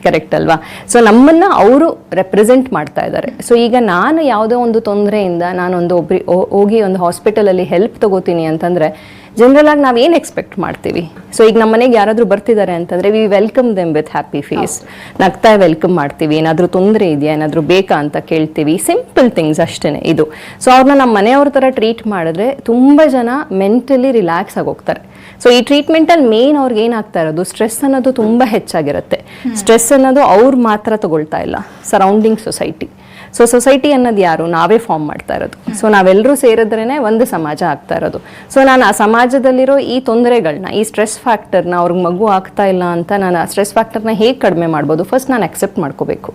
ಕರೆಕ್ಟ್ ಅಲ್ವಾ? ಸೊ ನಮ್ಮನ್ನ ಅವರು ರೆಪ್ರೆಸೆಂಟ್ ಮಾಡ್ತಾ ಇದ್ದಾರೆ. ಸೊ ಈಗ ನಾನು ಯಾವುದೋ ಒಂದು ತೊಂದರೆಯಿಂದ ನಾನೊಂದು ಒಬ್ರಿ ಹೋ- ಹೋಗಿ ಒಂದು ಹಾಸ್ಪಿಟಲಲ್ಲಿ ಹೆಲ್ಪ್ ತಗೋತೀನಿ ಅಂತಂದ್ರೆ ಜನರಲ್ ಆಗಿ ನಾವು ಏನು ಎಕ್ಸ್ಪೆಕ್ಟ್ ಮಾಡ್ತೀವಿ? ಸೊ ಈಗ ನಮ್ಮ ಮನೆಗೆ ಯಾರಾದರೂ ಬರ್ತಿದ್ದಾರೆ ಅಂತಂದ್ರೆ we welcome them with happy face ನಗ್ತಾ ವೆಲ್ಕಮ್ ಮಾಡ್ತೀವಿ. ಏನಾದರೂ ತೊಂದರೆ ಇದೆಯಾ ಏನಾದರೂ ಬೇಕಾ ಅಂತ ಕೇಳ್ತೀವಿ. ಸಿಂಪಲ್ ಥಿಂಗ್ಸ್ ಅಷ್ಟೇ ಇದು. ಸೊ ಅವ್ರನ್ನ ನಮ್ಮ ಮನೆಯವ್ರ ಥರ ಟ್ರೀಟ್ ಮಾಡಿದ್ರೆ ತುಂಬ ಜನ ಮೆಂಟಲಿ ರಿಲ್ಯಾಕ್ಸ್ ಆಗೋಗ್ತಾರೆ ಸೊ ಈ ಟ್ರೀಟ್ಮೆಂಟಲ್ಲಿ ಮೇನ್ ಅವ್ರಿಗೆ ಏನಾಗ್ತಾ ಇರೋದು ಸ್ಟ್ರೆಸ್ ಅನ್ನೋದು ತುಂಬ ಹೆಚ್ಚಾಗಿರುತ್ತೆ. ಸ್ಟ್ರೆಸ್ ಅನ್ನೋದು ಅವ್ರು ಮಾತ್ರ ತಗೊಳ್ತಾ ಇಲ್ಲ ಸರೌಂಡಿಂಗ್ ಸೊಸೈಟಿ ಸೊ ಸೊಸೈಟಿ ಅನ್ನೋದು ಯಾರು? ನಾವೇ ಫಾರ್ಮ್ ಮಾಡ್ತಾ ಇರೋದು. ಸೊ ನಾವೆಲ್ಲರೂ ಸೇರಿದ್ರೇ ಒಂದು ಸಮಾಜ ಆಗ್ತಾ ಇರೋದು. ಸೊ ನಾನು ಆ ಸಮಾಜದಲ್ಲಿರೋ ಈ ತೊಂದರೆಗಳನ್ನ ಈ ಸ್ಟ್ರೆಸ್ ಫ್ಯಾಕ್ಟರ್ನ ಅವ್ರಿಗೆ ಮಗು ಆಗ್ತಾ ಇಲ್ಲ ಅಂತ ನಾನು ಆ ಸ್ಟ್ರೆಸ್ ಫ್ಯಾಕ್ಟರ್ನ ಹೇಗೆ ಕಡಿಮೆ ಮಾಡ್ಬೋದು? ಫಸ್ಟ್ ನಾನು ಅಕ್ಸೆಪ್ಟ್ ಮಾಡ್ಕೋಬೇಕು.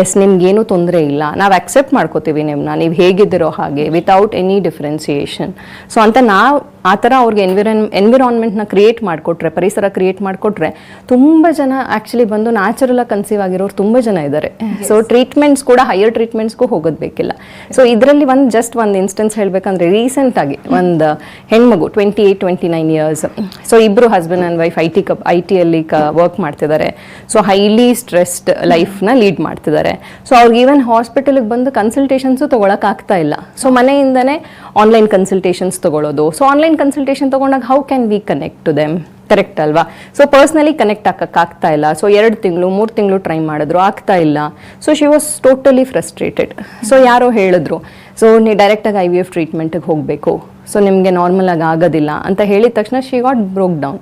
ಎಸ್ ನಿಮ್ಗೇನು ತೊಂದರೆ ಇಲ್ಲ. ನಾವು ಅಕ್ಸೆಪ್ಟ್ ಮಾಡ್ಕೋತೀವಿ ನಿಮ್ಮನ್ನ ನೀವು ಹೇಗಿದ್ದೀರೋ ಹಾಗೆ ವಿತೌಟ್ ಎನಿ ಡಿಫ್ರೆನ್ಸಿಯೇಷನ್ ಸೊ ಅಂತ ನಾವು ಆ ಥರ ಅವ್ರಿಗೆ ಎನ್ವಿರನ್ ಎನ್ವಿರಾನ್ಮೆಂಟ್ನ ಕ್ರಿಯೇಟ್ ಮಾಡಿಕೊಟ್ರೆ ಪರಿಸರ ಕ್ರಿಯೇಟ್ ಮಾಡಿಕೊಟ್ರೆ ತುಂಬ ಜನ ಆ್ಯಕ್ಚುಲಿ ಬಂದು ನ್ಯಾಚುರಲಾಗಿ ಕನ್ಸೀವ್ ಆಗಿರೋರು ತುಂಬ ಜನ ಇದ್ದಾರೆ ಸೊ ಟ್ರೀಟ್ಮೆಂಟ್ಸ್ ಕೂಡ ಹೈಯರ್ ಟ್ರೀಟ್ಮೆಂಟ್ಸ್ಗೂ ಹೋಗೋದು ಬೇಕಿಲ್ಲ. ಸೊ ಇದರಲ್ಲಿ ಒಂದು ಜಸ್ಟ್ ಒಂದು ಇನ್ಸ್ಟೆನ್ಸ್ ಹೇಳಬೇಕಂದ್ರೆ ರೀಸೆಂಟಾಗಿ ಒಂದು ಹೆಣ್ಮಗು twenty eight twenty nine years so ಇಬ್ಬರು husband and wife I T cup I ಟಿಯಲ್ಲಿ ಕ ವರ್ಕ್ ಮಾಡ್ತಿದ್ದಾರೆ ಸೊ ಹೈಲಿ ಸ್ಟ್ರೆಸ್ಡ್ ಲೈಫ್ನ ಲೀಡ್ ಮಾಡ್ತಿದ್ದಾರೆ ಸೊ ಅವ್ರಿಗೆ ಈವನ್ ಹಾಸ್ಪಿಟಲ್ಗೆ ಬಂದು ಕನ್ಸಲ್ಟೇಷನ್ಸು ತೊಗೊಳಕ್ ಆಗ್ತಾ ಇಲ್ಲ. ಸೊ ಮನೆಯಿಂದನೇ ಆನ್ಲೈನ್ ಕನ್ಸಲ್ಟೇಷನ್ಸ್ ತೊಗೊಳೋದು. ಸೊ ಆನ್ಲೈನ್ ಕನ್ಸಲ್ಟೇಷನ್ ತೊಗೊಂಡಾಗ how can we connect to them correct ಅಲ್ವಾ? ಸೊ ಪರ್ಸ್ನಲಿ ಕನೆಕ್ಟ್ ಆಗ್ತಾ ಇಲ್ಲ. ಸೊ ಎರಡು ತಿಂಗಳು, ಮೂರು ತಿಂಗಳು ಟ್ರೈ ಮಾಡಿದ್ರು, ಆಗ್ತಾ ಇಲ್ಲ. So she was totally frustrated so ಯಾರೋ ಹೇಳಿದ್ರು ಸೊ ನೀವು ಡೈರೆಕ್ಟಾಗಿ ಐ ವಿ ಎಫ್ ಟ್ರೀಟ್ಮೆಂಟಿಗೆ ಹೋಗಬೇಕು. ಸೊ ನಿಮಗೆ ನಾರ್ಮಲ್ ಆಗಿ ಆಗೋದಿಲ್ಲ. ಅಂತ ಹೇಳಿದ ತಕ್ಷಣ she got broke down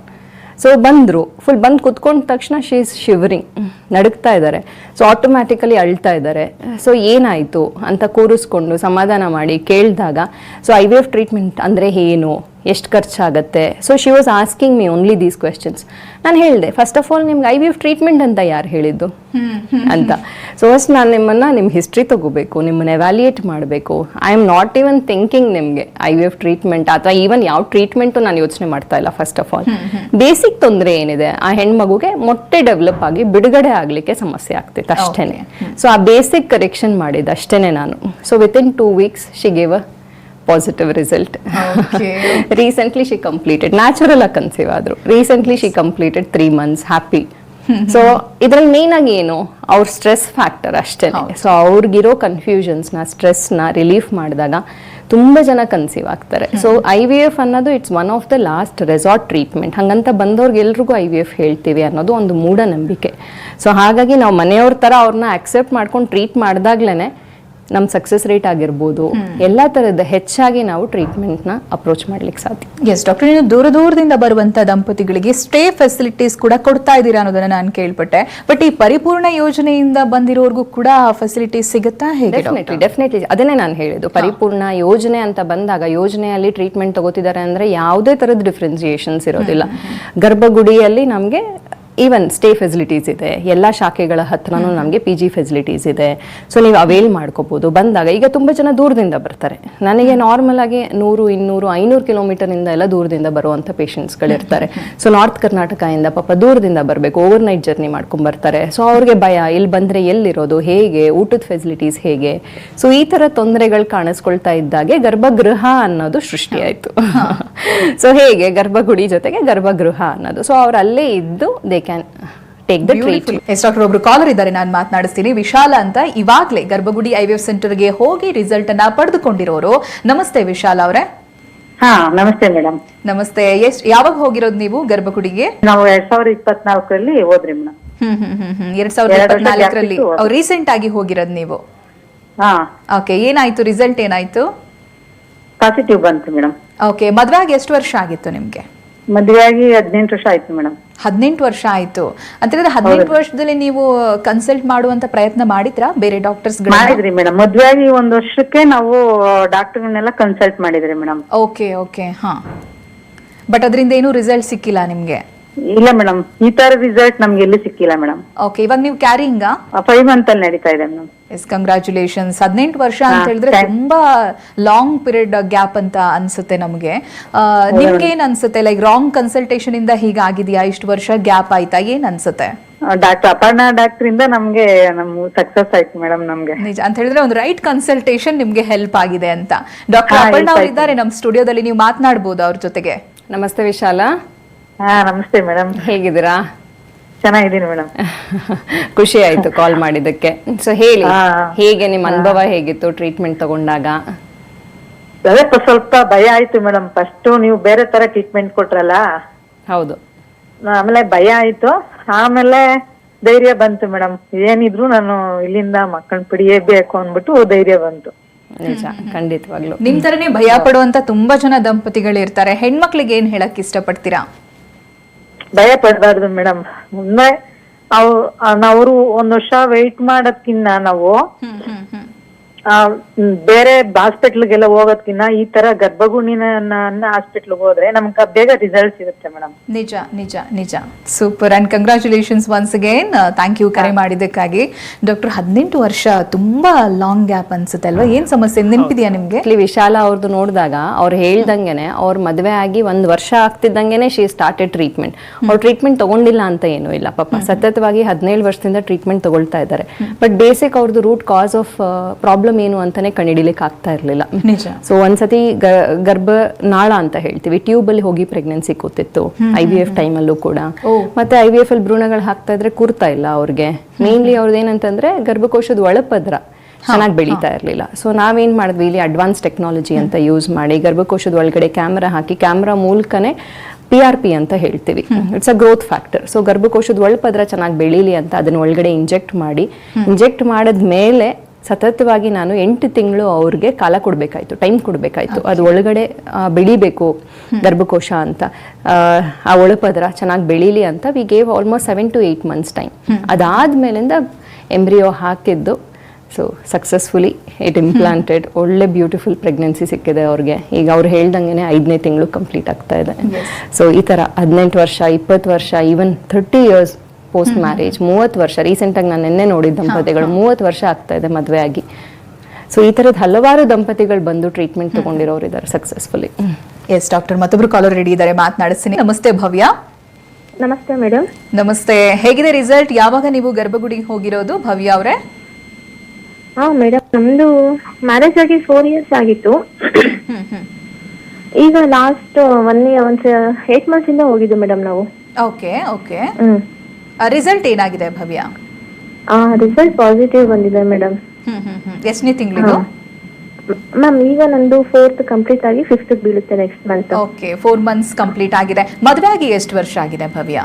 so ಬಂದರು. ಫುಲ್ ಬಂದು ಕುತ್ಕೊಂಡ ತಕ್ಷಣ ಶಿ ಇಸ್ ಶಿವರಿಂಗ್ ನಡುಕ್ತಾ ಇದ್ದಾರೆ ಸೊ ಆಟೋಮ್ಯಾಟಿಕಲಿ ಅಳ್ತಾ ಇದ್ದಾರೆ ಸೊ ಏನಾಯಿತು? ಅಂತ ಕೂರಿಸ್ಕೊಂಡು ಸಮಾಧಾನ ಮಾಡಿ ಕೇಳಿದಾಗ so I V F treatment ಅಂದರೆ ಏನು? ಎಷ್ಟು ಖರ್ಚಾಗುತ್ತೆ? So she was asking me only these questions ನಾನು ಹೇಳಿದೆ ಫಸ್ಟ್ ಆಫ್ ಆಲ್ ನಿಮ್ಗೆ ಐ ವಿ ಎಫ್ ಟ್ರೀಟ್ಮೆಂಟ್ ಅಂತ ಯಾರು ಹೇಳಿದ್ದು? ಅಂತ. ಸೊ ಫಸ್ಟ್ ನಾನು ನಿಮ್ಮನ್ನು ನಿಮ್ಮ ಹಿಸ್ಟ್ರಿ ತಗೋಬೇಕು ನಿಮ್ಮನ್ನು ಎವ್ಯಾಲ್ಯೂಯೇಟ್ ಮಾಡಬೇಕು. I am not even thinking ನಿಮಗೆ ಐ ವಿ ಎಫ್ ಟ್ರೀಟ್ಮೆಂಟ್ ಅಥವಾ ಈವನ್ ಯಾವ ಟ್ರೀಟ್ಮೆಂಟು ನಾನು ಯೋಚನೆ ಮಾಡ್ತಾ ಇಲ್ಲ ಫಸ್ಟ್ ಆಫ್ ಆಲ್ ಬೇಸಿಕ್ ತೊಂದರೆ ಏನಿದೆ ಆ ಹೆಣ್ಮಗುಗೆ ಮೊಟ್ಟೆ ಡೆವಲಪ್ ಆಗಿ ಬಿಡುಗಡೆ ಆಗಲಿಕ್ಕೆ ಸಮಸ್ಯೆ ಆಗ್ತಿತ್ತು ಅಷ್ಟೇನೆ. ಸೊ ಆ ಬೇಸಿಕ್ ಕರೆಕ್ಷನ್ ಮಾಡಿದ್ದು ಅಷ್ಟೇನೆ ನಾನು. So within two weeks she gave a positive result recently she completed natural ಆಗಿ ಕನ್ಸೀವ್ ಆದ್ರು. Recently she completed three months happy so ಇದ್ರಲ್ಲಿ ಮೇನ್ ಆಗಿ ಏನು? ಅವ್ರ ಸ್ಟ್ರೆಸ್ ಫ್ಯಾಕ್ಟರ್ ಅಷ್ಟೇ. ಸೊ ಅವ್ರಿಗಿರೋ ಕನ್ಫ್ಯೂಷನ್ಸ್ನ ಸ್ಟ್ರೆಸ್ನ ರಿಲೀಫ್ ಮಾಡಿದಾಗ ತುಂಬ ಜನ ಕನ್ಸೀವ್ ಆಗ್ತಾರೆ. ಸೊ ಐ ವಿ ಎಫ್ ಅನ್ನೋದು it's one of the last resort treatment ಹಂಗಂತ ಬಂದವ್ರಿಗೆ ಎಲ್ರಿಗೂ ಐ ವಿ ಎಫ್ ಹೇಳ್ತೀವಿ ಅನ್ನೋದು ಒಂದು ಮೂಢನಂಬಿಕೆ. ಸೊ ಹಾಗಾಗಿ ನಾವು ಮನೆಯವ್ರ ಥರ ಅವ್ರನ್ನ ಅಕ್ಸೆಪ್ಟ್ ಮಾಡ್ಕೊಂಡು ಟ್ರೀಟ್ ಮಾಡಿದಾಗ್ಲೇ ನಮ್ಮ ಸಕ್ಸಸ್ ರೇಟ್ ಆಗಿರ್ಬೋದು ಎಲ್ಲ ಥರದ ಹೆಚ್ಚಾಗಿ ನಾವು ಟ್ರೀಟ್ಮೆಂಟ್ನ ಅಪ್ರೋಚ್ ಮಾಡ್ಲಿಕ್ಕೆ ಸಾಧ್ಯ. ಎಸ್ ಡಾಕ್ಟರ್ ನೀವು ದೂರ ದೂರದಿಂದ ಬರುವಂತ ದಂಪತಿಗಳಿಗೆ ಸ್ಟೇ ಫೆಸಿಲಿಟೀಸ್ ಕೂಡ ಕೊಡ್ತಾ ಇದ್ದೀರಾ ಅನ್ನೋದನ್ನ ನಾನು ಕೇಳ್ಪಟ್ಟೆ. ಬಟ್ ಈ ಪರಿಪೂರ್ಣ ಯೋಜನೆಯಿಂದ ಬಂದಿರೋರ್ಗೂ ಕೂಡ ಆ ಫೆಸಿಲಿಟೀಸ್ ಸಿಗುತ್ತಾ ಹೇಗೆ ಡೆಫಿನೆಟ್ಲಿ ಡೆಫಿನೆಟ್ಲಿ ಅದನ್ನೇ ನಾನು ಹೇಳಿದ್ದು. ಪರಿಪೂರ್ಣ ಯೋಜನೆ ಅಂತ ಬಂದಾಗ ಯೋಜನೆಯಲ್ಲಿ ಟ್ರೀಟ್ಮೆಂಟ್ ತಗೋತಿದ್ದಾರೆ ಅಂದ್ರೆ ಯಾವುದೇ ಥರದ ಡಿಫ್ರೆನ್ಸಿಯೇಷನ್ಸ್ ಇರೋದಿಲ್ಲ. ಗರ್ಭಗುಡಿಯಲ್ಲಿ ನಮಗೆ ಈವನ್ ಸ್ಟೇ ಫೆಸಿಲಿಟೀಸ್ ಇದೆ. ಎಲ್ಲ ಶಾಖೆಗಳ ಹತ್ರನೂ ನಮಗೆ ಪಿ ಜಿ ಫೆಸಿಲಿಟೀಸ್ ಇದೆ. ಸೊ ನೀವು ಅವೇಲ್ ಮಾಡ್ಕೋಬೋದು. ಬಂದಾಗ ಈಗ ತುಂಬ ಜನ ದೂರದಿಂದ ಬರ್ತಾರೆ. ನನಗೆ ನಾರ್ಮಲ್ ಆಗಿ ನೂರು ಇನ್ನೂರು ಐನೂರು ಕಿಲೋಮೀಟರ್ನಿಂದ ಎಲ್ಲ ದೂರದಿಂದ ಬರುವಂಥ ಪೇಷಂಟ್ಸ್ಗಳಿರ್ತಾರೆ ಸೊ ನಾರ್ತ್ ಕರ್ನಾಟಕದಿಂದ ಪಾಪ ದೂರದಿಂದ ಬರಬೇಕು. ಓವರ್ ನೈಟ್ ಜರ್ನಿ ಮಾಡ್ಕೊಂಡು ಬರ್ತಾರೆ. ಸೊ ಅವ್ರಿಗೆ ಭಯ ಇಲ್ಲಿ ಬಂದರೆ ಎಲ್ಲಿರೋದು ಹೇಗೆ ಊಟದ ಫೆಸಿಲಿಟೀಸ್ ಹೇಗೆ? ಸೊ ಈ ಥರ ತೊಂದರೆಗಳು ಕಾಣಿಸ್ಕೊಳ್ತಾ ಇದ್ದಾಗೆ ಗರ್ಭಗೃಹ ಅನ್ನೋದು ಸೃಷ್ಟಿಯಾಯಿತು ಸೊ ಹೇಗೆ ಗರ್ಭಗುಡಿ ಜೊತೆಗೆ ಗರ್ಭಗೃಹ ಅನ್ನೋದು. ಸೊ ಅವ್ರು ಅಲ್ಲೇ ಇದ್ದು they can take the yes doctor ಒಬ್ರು ಕಾಲರ್ ಇದ್ದಾರೆ ನಾನು ಮಾತನಾಡಿಸ್ತೀನಿ. ವಿಶಾಲ ಅಂತ ಇವಾಗ್ಲೇ ಗರ್ಭಗುಡಿ ಐವಿಎಫ್ ಸೆಂಟರ್ಗೆ ಹೋಗಿ ರಿಸಲ್ಟ್ ಅನ್ನ ಪಡೆದುಕೊಂಡಿರೋರು. ನಮಸ್ತೆ ವಿಶಾಲ ಅವರೇ. ಹಾ ನಮಸ್ತೆ ಮೇಡಮ್. ನಮಸ್ತೆ. ಎಷ್ಟ್ ಯಾವಾಗ ಹೋಗಿರೋದು ನೀವು ಗರ್ಭಗುಡಿಗೆ? ನಾವು ಎರಡ್ ಸಾವಿರದ ಇಪ್ಪತ್ನಾಲ್ಕರಲ್ಲಿ ಹೋದ್ರಿ ಮೇಡಮ್. ಹ್ಮ್ ಹ್ಮ್ ಹ್ಮ್ ಹ್ಮ್. ಎರಡ್ ಸಾವಿರದ ಎರಡು ವರ್ಷ ಇಪ್ಪತ್ನಾಲ್ಕರಲ್ಲಿ. ಜಾಸ್ತಿ ರೀಸೆಂಟ್ ಆಗಿ ಹೋಗಿರೋದು ನೀವು. ಹಾ. ಓಕೆ ಏನಾಯ್ತು? ರಿಸಲ್ಟ್ ಏನಾಯ್ತು? ಪಾಸಿಟಿವ್ ಬಂತು ಮೇಡಮ್. ಓಕೆ ಮದ್ವೆ ಆಗಿ ಎಷ್ಟು ವರ್ಷ ಆಗಿತ್ತು ನಿಮ್ಗೆ? ಮದ್ವೆ ಆಗಿ ಹದಿನೆಂಟು ವರ್ಷ ಆಯ್ತು ಮೇಡಮ್. ಹದಿನೆಂಟು ವರ್ಷ ಆಯ್ತು. ಅಂತಂದ್ರೆ ಹದಿನೆಂಟು ವರ್ಷದಲ್ಲಿ ನೀವು ಕನ್ಸಲ್ಟ್ ಮಾಡುವಂತ ಪ್ರಯತ್ನ ಮಾಡಿದ್ರಾ? ಬೇರೆ ಡಾಕ್ಟರ್ಸ್ ಮಾಡಿದ್ರಿ ಮೇಡಮ್. ಮದ್ವೆ ಆಗಿ ಒಂದ್ ವರ್ಷಕ್ಕೆ ನಾವು ಡಾಕ್ಟರ್ಗಳನ್ನೆಲ್ಲ ಕನ್ಸಲ್ಟ್ ಮಾಡಿದ್ರಿ ಮೇಡಮ್. ಓಕೆ ಓಕೆ ಹಾ. ಬಟ್ ಅದರಿಂದ ಏನು ರಿಸಲ್ಟ್ ಸಿಕ್ಕಿಲ್ಲ ನಿಮ್ಗೆ? ಇಲ್ಲ ಮೇಡಮ್ ಈ ತರ ರಿಸಲ್ಟ್ ನಮ್ಗೆ ಎಲ್ಲಿ ಸಿಕ್ಕಿಲ್ಲ ಮೇಡಮ್ ಓಕೆ ಇವಾಗ ನೀವು ಕ್ಯಾರಿಂಗಾ ಫೈವ್ ಮಂತ್ ಅಲ್ಲಿ ನಡೀತಾ ಇದೆ ಮೇಡಮ್ ಎಸ್ ಕಂಗ್ರ್ಯಾಚುಲೇಷನ್ಸ್ ಹದಿನೆಂಟು ವರ್ಷ ಅಂತ ಹೇಳಿದ್ರೆ ತುಂಬಾ ಲಾಂಗ್ ಪೀರಿಯಡ್ ಗ್ಯಾಪ್ ಅಂತ ಅನ್ಸುತ್ತೆ ನಮಗೆ. ನಿಮ್ಗೆ ಏನ್ ಅನ್ಸುತ್ತೆ? ಲೈಕ್ ರಾಂಗ್ ಕನ್ಸಲ್ಟೇಷನ್ ಇಂದ ಹೀಗಾಗಿದೆಯಾ ಇಷ್ಟು ವರ್ಷ ಗ್ಯಾಪ್ ಆಯ್ತಾ? ಏನ್ ಅನ್ಸುತ್ತೆ? ಡಾಕ್ಟರ್ ಅಪರ್ಣಾ ಡಾಕ್ಟರ್ ಇಂದ ನಮ್ಗೆ ನಮ್ ಸಕ್ಸಸ್ ಆಯ್ತು ಮೇಡಮ್ ನಮ್ಗೆ. ನಿಜ ಅಂತ ಹೇಳಿದ್ರೆ ಒಂದು ರೈಟ್ ಕನ್ಸಲ್ಟೇಷನ್ ನಿಮ್ಗೆ ಹೆಲ್ಪ್ ಆಗಿದೆ ಅಂತ. ಡಾಕ್ಟರ್ ಅಪರ್ಣಾ ಅಪರ್ಣ help ಅವ್ರು ಇದ್ದಾರೆ ನಮ್ಮ ಸ್ಟುಡಿಯೋದಲ್ಲಿ ನೀವು ಮಾತನಾಡಬಹುದು ಅವ್ರ ಜೊತೆಗೆ. ನಮಸ್ತೆ ವಿಶಾಲ. ಹಾ ನಮಸ್ತೆ ಮೇಡಮ್. ಹೇಗಿದ್ದೀರಾ? ಚೆನ್ನಾಗಿದ್ದೀನಿ ಮೇಡಮ್. ಖುಷಿ ಆಯ್ತು ಕಾಲ್ ಮಾಡಿದ್ದಕ್ಕೆ. ಸೊ ಹೇಳಿ ಹೇಗೆ ನಿಮ್ಮ ಅನುಭವ ಹೇಗಿತ್ತು ಟ್ರೀಟ್ಮೆಂಟ್ ತಗೊಂಡಾಗ? ಅದೇ ಸ್ವಲ್ಪ ಭಯ ಆಯ್ತು ಮೇಡಮ್. ಫಸ್ಟ್ ನೀವು ಬೇರೆ ತರ ಟ್ರೀಟ್ಮೆಂಟ್ ಕೊಟ್ರಲ್ಲ? ಹೌದು. ಆಮೇಲೆ ಭಯ ಆಯ್ತು. ಆಮೇಲೆ ಧೈರ್ಯ ಬಂತು ಮೇಡಮ್. ಏನಿದ್ರು ನಾನು ಇಲ್ಲಿಂದ ಮಕ್ಕಳ ಪಿಡಿಯಬೇಕು ಅಂದ್ಬಿಟ್ಟು ಧೈರ್ಯ ಬಂತು. ನಿಜ ಖಂಡಿತವಾಗ್ಲು. ನಿಮ್ ತರನೇ ಭಯ ಪಡುವಂತ ತುಂಬಾ ಜನ ದಂಪತಿಗಳು ಇರ್ತಾರೆ ಹೆಣ್ಮಕ್ಳಿಗೆ ಏನ್ ಹೇಳಕ್ ಇಷ್ಟಪಡ್ತೀರಾ? ಭಯ ಪಡಬಾರ್ದು ಮೇಡಮ್. ಮುಂದೆ ಅವ್ ಅವರು ಒಂದ್ ವರ್ಷ ವೆಯ್ಟ್ ಮಾಡೋದ್ಕಿನ್ನ ನಾವು ಬೇರೆ ಹಾಸ್ಪಿಟ್ಲ್ಗೆಲ್ಲ ಹೋಗೋದ್ಕಿನ್ನ ಈ ತರ ಗರ್ಭಗುಣಿನ ಹಾಸ್ಪಿಟ್ಲ್ಗೆ ಹೋದ್ರೆ ನಮ್ಗೆ ಬೇಗ ರಿಸಲ್ಟ್ ಸಿಗುತ್ತೆ ಮೇಡಮ್ ನಿಜ ನಿಜ ನಿಜ. Super and congratulations once again thank you ಕರೆ ಮಾಡಿದ್ದಕ್ಕಾಗಿ. ಡಾಕ್ಟರ್ ಹದಿನೆಂಟು ವರ್ಷ ತುಂಬಾ ಲಾಂಗ್ ಗ್ಯಾಪ್ ಅನ್ಸುತ್ತೆ ಅಲ್ವಾ? ಏನ್ ಸಮಸ್ಯೆ? ನೆನಪಿದೆಯಾ ನಿಮ್ಗೆ? ಇಲ್ಲಿ ವಿಶಾಲ ಅವ್ರದ್ದು ನೋಡಿದಾಗ ಅವ್ರು ಹೇಳ್ದಂಗೆನೆ ಅವ್ರ ಮದುವೆ ಆಗಿ ಒಂದ್ ವರ್ಷ ಆಗ್ತಿದ್ದಂಗೆನೆ ಶಿ ಸ್ಟಾರ್ಟೆಡ್ ಟ್ರೀಟ್ಮೆಂಟ್ ಅವ್ರು ಟ್ರೀಟ್ಮೆಂಟ್ ತಗೊಂಡಿಲ್ಲ ಅಂತ ಏನು ಇಲ್ಲ. ಪಾಪ ಸತತವಾಗಿ ಹದಿನೇಳು ವರ್ಷದಿಂದ ಟ್ರೀಟ್ಮೆಂಟ್ ತಗೊಳ್ತಾ ಇದ್ದಾರೆ. ಬಟ್ ಬೇಸಿಕ್ ಅವ್ರದ್ದು ರೂಟ್ ಕಾಸ್ ಆಫ್ ಪ್ರಾಬ್ಲಮ್ ಏನು ಅಂತಾನೆ ಕಂಡಿಡಿಲಿಕ್ಕೆ ಆಗ್ತಾ ಇರಲಿಲ್ಲ. ಸೊ ಒಂದ್ಸತಿ ಗ- ಗರ್ಭ ನಾಳ ಅಂತ ಹೇಳ್ತೀವಿ. ಟ್ಯೂಬ್ ಅಲ್ಲಿ ಹೋಗಿ ಪ್ರೆಗ್ನೆನ್ಸಿ ಕೂತಿತ್ತು. ಐ ವಿ ಎಫ್ ಟೈಮಲ್ಲೂ ಕೂಡ. ಮತ್ತೆ ಐ ವಿ ಎಫ್ ಅಲ್ಲಿ ಭ್ರೂಣಗಳು ಹಾಕ್ತಾ ಇದ್ರೆ ಕೂರ್ತಾ ಇಲ್ಲ ಅವ್ರಿಗೆ. ಮೇನ್ಲಿ ಅವ್ರದ್ದು ಏನಂತಂದ್ರೆ ಗರ್ಭಕೋಶದ ಒಳಪದ್ರ ಚೆನ್ನಾಗಿ ಬೆಳೀತಾ ಇರಲಿಲ್ಲ. ಸೊ ನಾವೇನ್ ಮಾಡಿದ್ವಿ ಇಲ್ಲಿ ಅಡ್ವಾನ್ಸ್ ಟೆಕ್ನಾಲಜಿ ಅಂತ ಯೂಸ್ ಮಾಡಿ ಗರ್ಭಕೋಶದ ಒಳಗಡೆ ಕ್ಯಾಮ್ರಾ ಹಾಕಿ ಕ್ಯಾಮ್ರಾ ಮೂಲಕನೇ ಪಿ ಆರ್ ಪಿ ಅಂತ ಹೇಳ್ತೀವಿ. It's a growth factor so ಗರ್ಭಕೋಶದ ಒಳಪದ್ರ ಚೆನ್ನಾಗಿ ಬೆಳೀಲಿ ಅಂತ ಅದನ್ನ ಒಳಗಡೆ ಇಂಜೆಕ್ಟ್ ಮಾಡಿ. ಇಂಜೆಕ್ಟ್ ಮಾಡಿದ್ಮೇಲೆ ಸತತವಾಗಿ ನಾನು ಎಂಟು ತಿಂಗಳು ಅವ್ರಿಗೆ ಕಾಲ ಕೊಡಬೇಕಾಯ್ತು ಟೈಮ್ ಕೊಡಬೇಕಾಯ್ತು. ಅದು ಒಳಗಡೆ ಬೆಳಿಬೇಕು ಗರ್ಭಕೋಶ ಅಂತ. ಆ, ಆ ಒಳಪದ್ರ ಚೆನ್ನಾಗಿ ಬೆಳೀಲಿ ಅಂತ we gave almost seven to eight months time ಅದಾದ್ಮೇಲಿಂದ embryo ಹಾಕಿದ್ದು. ಸೊ ಸಕ್ಸಸ್ಫುಲಿ ಇಟ್ ಇಂಪ್ಲಾಂಟೆಡ್ ಒಳ್ಳೆ ಬ್ಯೂಟಿಫುಲ್ ಪ್ರೆಗ್ನೆನ್ಸಿ ಸಿಕ್ಕಿದೆ ಅವ್ರಿಗೆ. ಈಗ ಅವ್ರು ಹೇಳ್ದಂಗೆ ಐದನೇ ತಿಂಗಳು ಕಂಪ್ಲೀಟ್ ಆಗ್ತಾ ಇದೆ. ಸೊ ಈ ಥರ ಹದಿನೆಂಟು ವರ್ಷ ಇಪ್ಪತ್ತು ವರ್ಷ even thirty years post marriage ಮೂವತ್ತು ವರ್ಷ ರೀಸೆಂಟಾಗಿ ನಾನು ನಿನ್ನೆ ನೋಡಿದ ದಂಪತಿಗಳು ಮೂವತ್ತು ವರ್ಷ ಆಗ್ತಾ ಇದೆ ಮದುವೆ ಆಗಿ. ಸೊ ಈ ಥರದ ಹಲವಾರು ದಂಪತಿಗಳು ಬಂದು ಟ್ರೀಟ್ಮೆಂಟ್ ತಗೊಂಡಿರೋರು ಇದ್ದಾರೆ ಸಕ್ಸಸ್ಫುಲಿ ಎಸ್ ಡಾಕ್ಟರ್ ಮತ್ತೊಬ್ರು ಕಾಲರ್ ರೆಡಿ ಇದ್ದಾರೆ ಮಾತನಾಡಿಸ್ತೀನಿ. ನಮಸ್ತೆ ಭವ್ಯ. ನಮಸ್ತೆ ಮೇಡಮ್ ನಮಸ್ತೆ. ಹೇಗಿದೆ ರಿಸಲ್ಟ್ ಯಾವಾಗ ನೀವು ಗರ್ಭಗುಡಿಗೆ ಹೋಗಿರೋದು ಭವ್ಯ ಅವರೇ? ಹಾ ಮೇಡಮ್ ನಮ್ದು ಮ್ಯಾರೇಜ್ ಆಗಿ ಫೋರ್ ಇಯರ್ಸ್ ಆಗಿತ್ತು. ಈಗ ಲಾಸ್ಟ್ ಒನ್ ಒಂದ್ ಏಟ್ ಮಂತ್ಸ್ ಇಂದ ಹೋಗಿದ್ದು ಮೇಡಮ್ ನಾವು. ಓಕೆ ಓಕೆ ಹ್ಮ್. ರಿಸಲ್ಟ್ ಏನಾಗಿದೆ ಭವ್ಯ? ಆ ರಿಸಲ್ಟ್ ಪಾಸಿಟಿವ್ ಬಂದಿದೆ ಮೇಡಮ್ ಎಷ್ಟನೇ ತಿಂಗಳಿದು ಮ್ಯಾಮ್ ಈಗ ನಂದು ಫೋರ್ತ್ ಕಂಪ್ಲೀಟ್ ಆಗಿ ಫಿಫ್ತ್ ಬೀಳುತ್ತೆ next month okay four months complete ಆಗಿದೆ. ಮದುವೆ ಆಗಿ ಎಷ್ಟು ವರ್ಷ ಆಗಿದೆ ಭವ್ಯ?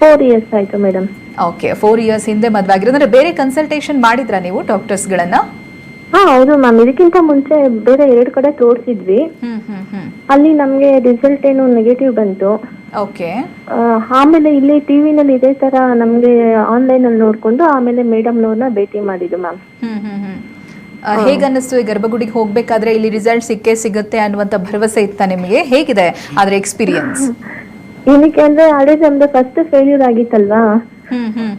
ಫೋರ್ ಇಯರ್ಸ್ ಆಯ್ತು ಮೇಡಮ್ ಓಕೆ ಫೋರ್ ಇಯರ್ಸ್ ಹಿಂದೆ ಮದುವೆ ಆಗಿರೋದ್ರೆ ಬೇರೆ ಕನ್ಸಲ್ಟೇಷನ್ ಮಾಡಿದ್ರಾ ನೀವು ಡಾಕ್ಟರ್ಸ್ಗಳನ್ನ ಹಾ ಹೌದು ಮ್ಯಾಮ್ ಇದಕ್ಕಿಂತ ಮುಂಚೆ ಬೇರೆ ಎರಡು ಕಡೆ ತೋರಿಸಿದ್ವಿ. ಹ್ಮ್ ಹ್ಮ್ ಹ್ಮ್. ಅಲ್ಲಿ ನಮ್ಗೆ ರಿಸಲ್ಟ್ ಏನು ನೆಗೆಟಿವ್ ಬಂತು. ಓಕೆ ಆ, ಆಮೇಲೆ ಇಲ್ಲಿ ಟಿವಿನಲ್ಲಿ ಇದೇ ತರ ನಮ್ಗೆ ಆನ್ಲೈನ್ ಅಲ್ಲಿ ನೋಡ್ಕೊಂಡು ಆಮೇಲೆ ಮೇಡಮ್ನವ್ರನ್ನ ಭೇಟಿ ಮಾಡಿದ್ದು ಮ್ಯಾಮ್ ಹ್ಮ್ ಹ್ಮ್ ಹ್ಮ್. ಆ, ಹೇಗನ್ನಿಸ್ತು ಈ ಗರ್ಭಗುಡಿಗೆ ಹೋಗ್ಬೇಕಾದ್ರೆ ಇಲ್ಲಿ ರಿಸಲ್ಟ್ ಸಿಕ್ಕೇ ಸಿಗುತ್ತೆ ಅನ್ನುವಂತ ಭರವಸೆ ಇತ್ತ ನಿಮಗೆ? ಹೇಗಿದೆ ಅದ್ರ ಎಕ್ಸ್ಪೀರಿಯನ್ಸ್ ಏನಕ್ಕೆ ಅಂದ್ರೆ ಹಳೆ ನಮ್ದು ಫಸ್ಟ್ ಫೇಲ್ಯೂರ್ ಆಗಿತ್ತಲ್ವಾ?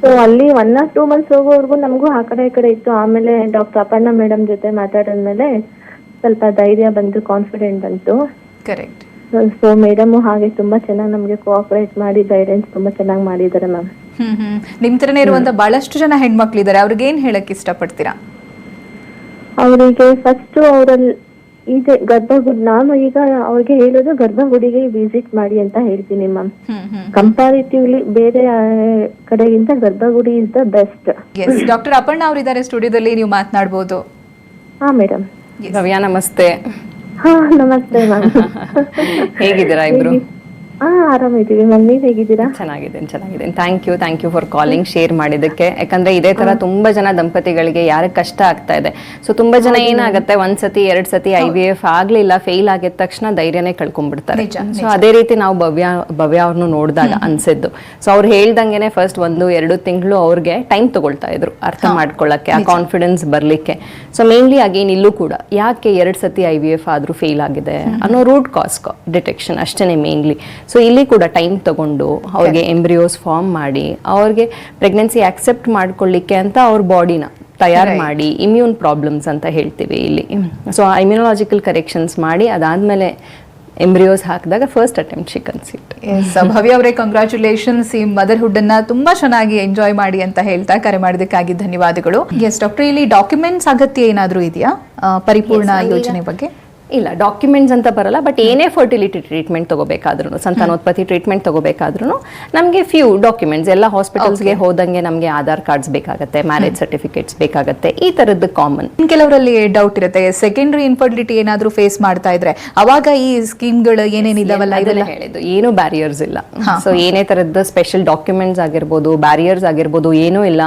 ಸೊ ಅಲ್ಲಿ ಒನ್ ಆರ್ ಟೂ ಮಂತ್ಸ್ ಹೋಗೋವರೆಗೂ ನಮಗೂ ಆ ಕಡೆ ಈ ಕಡೆ ಇತ್ತು. ಆಮೇಲೆ ಡಾಕ್ಟರ್ ಅಪರ್ಣ ಮೇಡಮ್ ಜೊತೆ ಮಾತಾಡಿದ್ಮೇಲೆ ಸ್ವಲ್ಪ ಧೈರ್ಯ ಬಂತು ಕಾನ್ಫಿಡೆಂಟ್ ಬಂತು. ಕರೆಕ್ಟ್ ಸೊ ಮೇಡಮ್ ಹಾಗೆ ತುಂಬಾ ಚೆನ್ನಾಗಿ ನಮಗೆ ಕೋಆಪರೇಟ್ ಮಾಡಿ ಗೈಡೆನ್ಸ್ ತುಂಬಾ ಚೆನ್ನಾಗಿ ಮಾಡಿದ್ದಾರೆ ಮ್ಯಾಮ್ ನಿಮ್ ತರನೇ ಇರುವಂತ ಬಹಳಷ್ಟು ಜನ ಹೆಣ್ಮಕ್ಳಿದ್ದಾರೆ ಅವ್ರಿಗೆ ಏನ್ ಹೇಳಕ್ ಇಷ್ಟಪಡ್ತೀರಾ? ಅವರಿಗೆ ಫಸ್ಟ್ ಅವರಲ್ಲಿ ಇದೆ ಗರ್ಭಗುಡಿ ನಾನು ಈಗ ಅವ್ರಿಗೆ ಹೇಳೋದು ಗರ್ಭಗುಡಿಗೆ ವಿಸಿಟ್ ಮಾಡಿ ಅಂತ ಹೇಳ್ತೀನಿ ಮ್ಯಾಮ್ ಕಂಪಾರಿಟಿವ್ಲಿ ಹ್ಮ್. ಕಂಪ್ಯಾರಿಟಿವ್ಲಿ ಬೇರೆ ಕಡೆಗಿಂತ Garbhagudi is the best yes doctor Aparna ಅವರಿದ್ದಾರೆ ಸ್ಟುಡಿಯೋದಲ್ಲಿ ನೀವು ಮಾತನಾಡಬಹುದು ಹಾ ಮೇಡಮ್ ರವ್ಯಾ ನಮಸ್ತೆ. ಹಾ ನಮಸ್ತೆ ಮ್ಯಾಮ್ ಹೇಗಿದ್ದೀರಾ ಇಬ್ರು? ಹಾ ಆರಾಮಿದ್ದೀವಿ. ಮ್ಯಾಮ್ ನೀವ್ ಹೇಗಿದ್ದೀರಾ? ಚೆನ್ನಾಗಿದ್ದೇನೆ ಚೆನ್ನಾಗಿದ್ದೇನೆ. Thank you thank you for calling share ಮಾಡಿದ್ದಕ್ಕೆ. ಯಾಕಂದ್ರೆ ಇದೇ ತರ ತುಂಬಾ ಜನ ದಂಪತಿಗಳಿಗೆ ಯಾರು ಕಷ್ಟ ಆಗ್ತಾ ಇದೆ. ಸೊ ತುಂಬಾ ಜನ ಏನಾಗುತ್ತೆ ಒಂದ್ ಸತಿ ಎರಡ್ ಸತಿ ಐ ವಿ ಎಫ್ ಆಗ್ಲಿಲ್ಲ ಫೇಲ್ ಆಗಿದ ತಕ್ಷಣ ಧೈರ್ಯನೇ ಕಳ್ಕೊಂಡ್ಬಿಡ್ತಾರೆ. ಸೊ ಅದೇ ರೀತಿ ನಾವು ಭವ್ಯ ಭವ್ಯ ಅವ್ರನ್ನ ನೋಡಿದಾಗ ಅನ್ಸಿದ್ದು. ಸೊ ಅವ್ರು ಹೇಳ್ದಂಗೆನೆ ಫಸ್ಟ್ ಒಂದು ಎರಡು ತಿಂಗಳು ಅವ್ರಿಗೆ ಟೈಮ್ ತಗೊಳ್ತಾ ಇದ್ರು ಅರ್ಥ ಮಾಡ್ಕೊಳ್ಳಕ್ಕೆ ಆ ಕಾನ್ಫಿಡೆನ್ಸ್ ಬರ್ಲಿಕ್ಕೆ. ಸೊ ಮೇನ್ಲಿ ಅಗೇನ್ ಇಲ್ಲೂ ಕೂಡ. ಯಾಕೆ ಎರಡ್ ಸತಿ ಐ ವಿ ಎಫ್ ಆದ್ರೂ ಫೇಲ್ ಆಗಿದೆ ಅನ್ನೋ ರೂಟ್ ಕಾಸ್ ಡಿಟೆಕ್ಷನ್ ಅಷ್ಟೇನೆ ಮೇನ್ಲಿ ಸೊ ಇಲ್ಲಿ ಕೂಡ ಟೈಮ್ ತಗೊಂಡು ಅವ್ರಿಗೆ ಎಂಬ್ರಿಯೋಸ್ ಫಾರ್ಮ್ ಮಾಡಿ ಅವ್ರಿಗೆ ಪ್ರೆಗ್ನೆನ್ಸಿ ಆಕ್ಸೆಪ್ಟ್ ಮಾಡ್ಕೊಳ್ಳಿಕ್ಕೆ ಅಂತ ಅವ್ರ ಬಾಡಿನ ತಯಾರು ಮಾಡಿ ಇಮ್ಯೂನ್ ಪ್ರಾಬ್ಲಮ್ಸ್ ಅಂತ ಹೇಳ್ತೀವಿ ಇಲ್ಲಿ. ಸೊ ಇಮ್ಯುನಲಾಜಿಕಲ್ ಕರೆಕ್ಷನ್ಸ್ ಮಾಡಿ ಅದಾದ್ಮೇಲೆ ಎಂಬ್ರಿಯೋಸ್ ಹಾಕಿದಾಗ first attempt she conceived yes Bhavya ಅವರೇ ಕಂಗ್ರಾಚುಲೇಷನ್ಸ್ ಈ ಮದರ್ಹುಡ್ ಅನ್ನ ತುಂಬಾ ಚೆನ್ನಾಗಿ ಎಂಜಾಯ್ ಮಾಡಿ ಅಂತ ಹೇಳ್ತಾ ಕರೆ ಮಾಡೋದಕ್ಕಾಗಿ ಧನ್ಯವಾದಗಳು. ಎಸ್ ಡಾಕ್ಟರ್ ಇಲ್ಲಿ ಡಾಕ್ಯುಮೆಂಟ್ಸ್ ಅಗತ್ಯ ಏನಾದರೂ ಇದೆಯಾ? ಪರಿಪೂರ್ಣ ಯೋಜನೆ ಬಗ್ಗೆ? ಇಲ್ಲ ಡಾಕ್ಯುಮೆಂಟ್ಸ್ ಅಂತ ಬರಲ್ಲ ಬಟ್ ಏನೇ ಫರ್ಟಿಲಿಟಿ ಟ್ರೀಟ್ಮೆಂಟ್ ತಗೋಬೇಕಾದ್ರೂ ಸಂತಾನೋತ್ಪತ್ತಿ ಟ್ರೀಟ್ಮೆಂಟ್ ತಗೋಬೇಕಾದ್ರೂ ನಮಗೆ ಫ್ಯೂ ಡಾಕ್ಯುಮೆಂಟ್ಸ್ ಎಲ್ಲ ಹಾಸ್ಪಿಟಲ್ಸ್ಗೆ ಹೋದಂಗೆ ನಮಗೆ ಆಧಾರ್ ಕಾರ್ಡ್ಸ್ ಬೇಕಾಗುತ್ತೆ ಮ್ಯಾರೇಜ್ ಸರ್ಟಿಫಿಕೇಟ್ಸ್ ಬೇಕಾಗುತ್ತೆ ಈ ಥರದ್ದು ಕಾಮನ್ ಕೆಲವರಲ್ಲಿ ಡೌಟ್ ಇರುತ್ತೆ ಸೆಕೆಂಡರಿ ಇನ್ಫರ್ಟಿಲಿಟಿ ಏನಾದರೂ ಫೇಸ್ ಮಾಡ್ತಾ ಇದ್ರೆ ಅವಾಗ ಈ ಸ್ಕೀಮ್ಗಳು ಏನೇನಿದಾವಲ್ಲ ಇದೆಲ್ಲ ಹೇಳಿದ್ದು ಏನು ಬ್ಯಾರಿಯರ್ಸ್ ಇಲ್ಲ. ಸೊ ಏನೇ ತರದ್ದು ಸ್ಪೆಷಲ್ ಡಾಕ್ಯುಮೆಂಟ್ಸ್ ಆಗಿರ್ಬೋದು ಬ್ಯಾರಿಯರ್ಸ್ ಆಗಿರ್ಬೋದು ಏನೂ ಇಲ್ಲ.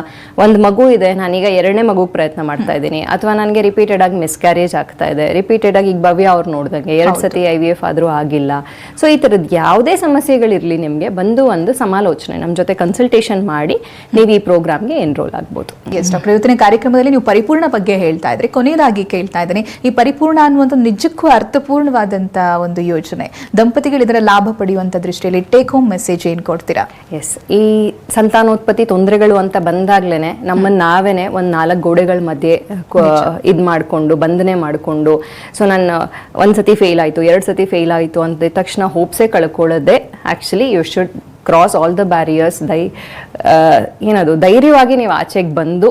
ಒಂದು ಮಗು ಇದೆ ನಾನೀಗ ಎರಡನೇ ಮಗುಗೆ ಪ್ರಯತ್ನ ಮಾಡ್ತಾ ಇದ್ದೀನಿ ಅಥವಾ ನನಗೆ ರಿಪೀಟೆಡ್ ಆಗಿ ಮಿಸ್ಕ್ಯಾರೇಜ್ ಆಗ್ತಾ ಇದೆ ರಿಪೀಟೆಡ್ ಆಗಿ ಈಗ ಭವ್ಯ ಅವ್ರು ನೋಡ್ದಂಗೆ. ಎರಡು ಸತಿ ಐ ವಿ ಎಫ್ ಆದರೂ ಆಗಿಲ್ಲ. ಸೊ ಈ ಥರದ್ದು ಯಾವುದೇ ಸಮಸ್ಯೆಗಳಿರಲಿ ನಿಮಗೆ ಬಂದು ಒಂದು ಸಮಾಲೋಚನೆ ನಮ್ಮ ಜೊತೆ ಕನ್ಸಲ್ಟೇಷನ್ ಮಾಡಿ ನೀವು ಈ ಪ್ರೋಗ್ರಾಮ್ಗೆ ಎನ್ರೋಲ್ ಆಗ್ಬೋದು. ಎಸ್ ಡಾಕ್ಟರ್ ಇವತ್ತಿನ ಕಾರ್ಯಕ್ರಮದಲ್ಲಿ ನೀವು ಪರಿಪೂರ್ಣ ಬಗ್ಗೆ ಹೇಳ್ತಾ ಇದ್ರಿ. ಕೊನೆಯದಾಗಿ ಕೇಳ್ತಾ ಇದ್ದೀನಿ ಈ ಪರಿಪೂರ್ಣ ಅನ್ನುವಂಥ ನಿಜಕ್ಕೂ ಅರ್ಥಪೂರ್ಣವಾದಂತ ಒಂದು ಯೋಜನೆ ದಂಪತಿಗಳು ಇದರ ಲಾಭ ಪಡೆಯುವಂತ ದೃಷ್ಟಿಯಲ್ಲಿ ಟೇಕ್ ಹೋಮ್ ಮೆಸೇಜ್ ಏನ್ ಕೊಡ್ತೀರಾ? ಎಸ್ ಈ ಸಂತಾನೋತ್ಪತ್ತಿ ತೊಂದರೆಗಳು ಅಂತ ಬಂದಾಗ್ಲೇನೆ ನಮ್ಮನ್ನು ನಾವೇನೆ ಒಂದು ನಾಲ್ಕು ಗೋಡೆಗಳ ಮಧ್ಯೆ ಇದು ಮಾಡಿಕೊಂಡು ಬಂಧನೆ ಮಾಡಿಕೊಂಡು. ಸೊ ನಾನು ಒಂದ್ಸತಿ ಫೇಲ್ ಆಯಿತು ಎರಡು ಸತಿ ಫೇಲ್ ಆಯಿತು ಅಂದ ತಕ್ಷಣ ಹೋಪ್ಸೇ ಕಳ್ಕೊಳ್ಳೋದೆ. Actually you should cross all the barriers ದೈ ಏನದು ಧೈರ್ಯವಾಗಿ ನೀವು ಆಚೆಗೆ ಬಂದು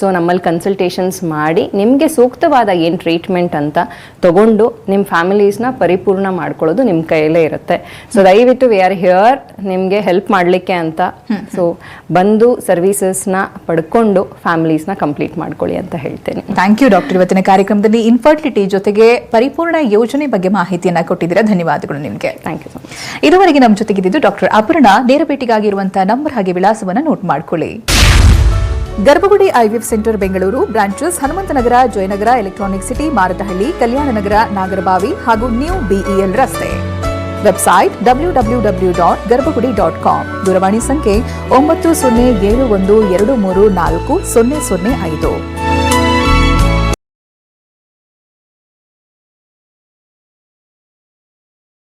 ಸೊ ನಮ್ಮಲ್ಲಿ ಕನ್ಸಲ್ಟೇಷನ್ಸ್ ಮಾಡಿ ನಿಮಗೆ ಸೂಕ್ತವಾದ ಏನು ಟ್ರೀಟ್ಮೆಂಟ್ ಅಂತ ತಗೊಂಡು ನಿಮ್ಮ ಫ್ಯಾಮಿಲೀಸ್ನ ಪರಿಪೂರ್ಣ ಮಾಡ್ಕೊಳ್ಳೋದು ನಿಮ್ಮ ಕೈಯಲ್ಲೇ ಇರುತ್ತೆ. ಸೊ ದಯವಿಟ್ಟು ವಿ ಆರ್ ಹಿಯರ್ ನಿಮಗೆ ಹೆಲ್ಪ್ ಮಾಡಲಿಕ್ಕೆ ಅಂತ. ಸೊ ಬಂದು ಸರ್ವೀಸಸ್ನ ಪಡ್ಕೊಂಡು ಫ್ಯಾಮಿಲೀಸ್ನ ಕಂಪ್ಲೀಟ್ ಮಾಡ್ಕೊಳ್ಳಿ ಅಂತ ಹೇಳ್ತೇನೆ. ಥ್ಯಾಂಕ್ ಯು ಡಾಕ್ಟರ್ ಇವತ್ತಿನ ಕಾರ್ಯಕ್ರಮದಲ್ಲಿ ಇನ್ಫರ್ಟಿಲಿಟಿ ಜೊತೆಗೆ ಪರಿಪೂರ್ಣ ಯೋಜನೆ ಬಗ್ಗೆ ಮಾಹಿತಿಯನ್ನು ಕೊಟ್ಟಿದ್ದೀರಾ. ಧನ್ಯವಾದಗಳು ನಿಮಗೆ. ಥ್ಯಾಂಕ್ ಯು ಸೊ ಇದುವರೆಗೆ ನಮ್ಮ ಜೊತೆಗಿದ್ದು ಡಾಕ್ಟರ್ ಅಪರ್ಣ ನೇರ ಭೇಟಿಗಾಗಿರುವಂತಹ ನಂಬರ್ ಹಾಗೆ ವಿಳಾಸವನ್ನು ನೋಟ್ ಮಾಡಿಕೊಳ್ಳಿ. Garbhagudi IVF center, Bengaluru. Branches Hanumanthanagar, Jayanagar, electronic city Marathahalli Kalyananagar, Nagarbhavi ಹಾಗೂ ನ್ಯೂ ಬಿಇಎಲ್ ರಸ್ತೆ. Website W W W dot Garbhagudi dot com. ದೂರವಾಣಿ ಸಂಖ್ಯೆ ಒಂಬತ್ತು ಸೊನ್ನೆ ಏಳು ಒಂದು ಎರಡು ಮೂರು ನಾಲ್ಕು ಸೊನ್ನೆ ಸೊನ್ನೆ ಐದು.